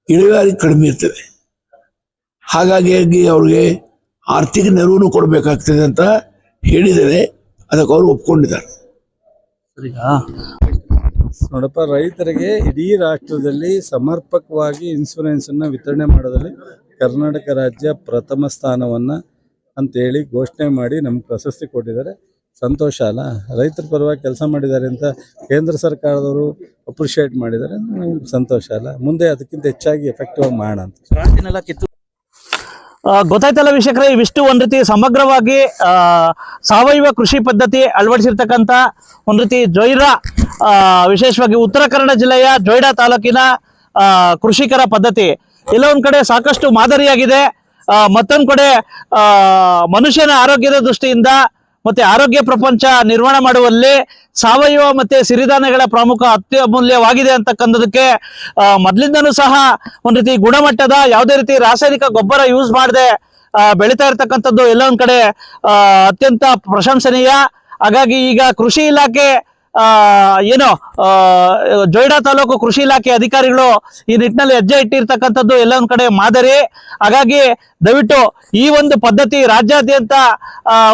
ಇಳುವರಿ ಕಡಿಮೆ ಇರ್ತದೆ. ಹಾಗಾಗಿ ಅವ್ರಿಗೆ ಆರ್ಥಿಕ ನೆರವು ಕೊಡಬೇಕಾಗ್ತದೆ ಅಂತ ಹೇಳಿದರೆ ಅದಕ್ಕೆ ಅವರು ಒಪ್ಕೊಂಡಿದ್ದಾರೆ. ನೋಡಪ್ಪ, ರೈತರಿಗೆ ಇಡೀ ರಾಷ್ಟ್ರದಲ್ಲಿ ಸಮರ್ಪಕವಾಗಿ ಇನ್ಸೂರೆನ್ಸನ್ನು ವಿತರಣೆ ಮಾಡೋದ್ರಲ್ಲಿ ಕರ್ನಾಟಕ ರಾಜ್ಯ ಪ್ರಥಮ ಸ್ಥಾನವನ್ನು ಅಂತೇಳಿ ಘೋಷಣೆ ಮಾಡಿ ನಮ್ಗೆ ಪ್ರಶಸ್ತಿ ಕೊಟ್ಟಿದ್ದಾರೆ. ಸಂತೋಷ ಅಲ್ಲ? ರೈತರ ಪರವಾಗಿ ಕೆಲಸ ಮಾಡಿದ್ದಾರೆ ಅಂತ ಕೇಂದ್ರ ಸರ್ಕಾರದವರು ಅಪ್ರಿಷಿಯೇಟ್ ಮಾಡಿದ್ದಾರೆ ನಮ್ಗೆ ಸಂತೋಷ ಅಲ್ಲ? ಮುಂದೆ ಅದಕ್ಕಿಂತ ಹೆಚ್ಚಾಗಿ ಎಫೆಕ್ಟಿವ್ ಆಗಿ ಮಾಡೋಣ ಕಿತ್ತು ಗೊತ್ತಾಯ್ತಲ್ಲ ವೀಕ್ಷಕರೇ ಇವಿಷ್ಟು ಒಂದು ರೀತಿ ಸಮಗ್ರವಾಗಿ ಆ, ಸಾವಯವ ಕೃಷಿ ಪದ್ಧತಿ ಅಳವಡಿಸಿರ್ತಕ್ಕಂಥ ಒಂದು ರೀತಿ ಜೊಯ್ರಾ ಆ, ವಿಶೇಷವಾಗಿ ಉತ್ತರ ಕನ್ನಡ ಜಿಲ್ಲೆಯ ಜೊಯ್ಡಾ ತಾಲೂಕಿನ ಆ, ಕೃಷಿಕರ ಪದ್ಧತಿ. ಎಲ್ಲ ಒಂದ್ ಕಡೆ ಸಾಕಷ್ಟು ಮಾದರಿಯಾಗಿದೆ. ಮತ್ತೊಂದು ಮತ್ತೊಂದ್ ಕಡೆ ಆ, ಮನುಷ್ಯನ ಆರೋಗ್ಯದ ದೃಷ್ಟಿಯಿಂದ ಮತ್ತೆ ಆರೋಗ್ಯ ಪ್ರಪಂಚ ನಿರ್ಮಾಣ ಮಾಡುವಲ್ಲಿ ಸಾವಯವ ಮತ್ತೆ ಸಿರಿಧಾನ್ಯಗಳ ಪ್ರಮುಖ ಅತ್ಯಮೂಲ್ಯವಾಗಿದೆ ಅಂತಕ್ಕಂಥದಕ್ಕೆ ಮೊದಲಿಂದನೂ ಸಹ ಒಂದ್ ರೀತಿ ಗುಣಮಟ್ಟದ ಯಾವುದೇ ರೀತಿ ರಾಸಾಯನಿಕ ಗೊಬ್ಬರ ಯೂಸ್ ಮಾಡದೆ ಬೆಳೀತಾ ಇರ್ತಕ್ಕಂಥದ್ದು ಎಲ್ಲ ಕಡೆ ಅತ್ಯಂತ ಪ್ರಶಂಸನೀಯ. ಹಾಗಾಗಿ ಈಗ ಕೃಷಿ ಇಲಾಖೆ ಏನು ಜೊಯ್ಡಾ ತಾಲೂಕು ಕೃಷಿ ಇಲಾಖೆ ಅಧಿಕಾರಿಗಳು ಈ ನಿಟ್ಟಿನಲ್ಲಿ ಹೆಜ್ಜೆ ಇಟ್ಟಿರ್ತಕ್ಕಂಥದ್ದು ಎಲ್ಲ ಒಂದ್ ಕಡೆ ಮಾದರಿ. ಹಾಗಾಗಿ ದಯವಿಟ್ಟು ಈ ಒಂದು ಪದ್ಧತಿ ರಾಜ್ಯಾದ್ಯಂತ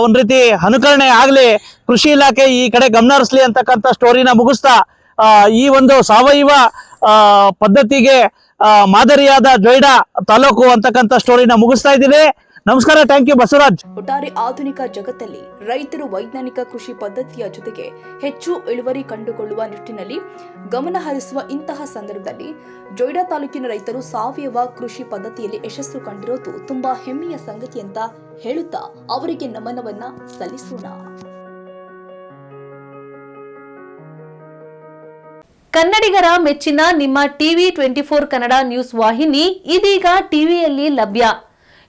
ಒಂದು ರೀತಿ ಅನುಕರಣೆ ಆಗಲಿ. ಕೃಷಿ ಇಲಾಖೆ ಈ ಕಡೆ ಗಮನ ಹರಿಸ್ಲಿ ಅಂತಕ್ಕಂಥ ಸ್ಟೋರಿನ ಮುಗಿಸ್ತಾ ಈ ಒಂದು ಸಾವಯವ ಪದ್ಧತಿಗೆ ಮಾದರಿಯಾದ ಜೊಯ್ಡಾ ತಾಲೂಕು ಅಂತಕ್ಕಂಥ ಸ್ಟೋರಿನ ಮುಗಿಸ್ತಾ ಇದ್ದೀನಿ. ನಮಸ್ಕಾರ ಥ್ಯಾಂಕ್ ಯು ಬಸವರಾಜ್. ಒಟ್ಟಾರೆ ಆಧುನಿಕ ಜಗತ್ತಲ್ಲಿ ರೈತರು ವೈಜ್ಞಾನಿಕ ಕೃಷಿ ಪದ್ಧತಿಯ ಜೊತೆಗೆ ಹೆಚ್ಚು ಇಳುವರಿ ಕಂಡುಕೊಳ್ಳುವ ನಿಟ್ಟಿನಲ್ಲಿ ಗಮನ ಹರಿಸುವ ಇಂತಹ ಸಂದರ್ಭದಲ್ಲಿ ಜೊಯ್ಡಾ ತಾಲೂಕಿನ ರೈತರು ಸಾವಯವ ಕೃಷಿ ಪದ್ಧತಿಯಲ್ಲಿ ಯಶಸ್ಸು ಕಂಡಿರೋದು ತುಂಬಾ ಹೆಮ್ಮೆಯ ಸಂಗತಿ ಅಂತ ಹೇಳುತ್ತಾ ಅವರಿಗೆ ನಮನವನ್ನ ಸಲ್ಲಿಸೋಣ. ಕನ್ನಡಿಗರ ಮೆಚ್ಚಿನ ನಿಮ್ಮ TV twenty four Kannada news ವಾಹಿನಿ ಇದೀಗ ಟಿವಿಯಲ್ಲಿ ಲಭ್ಯ.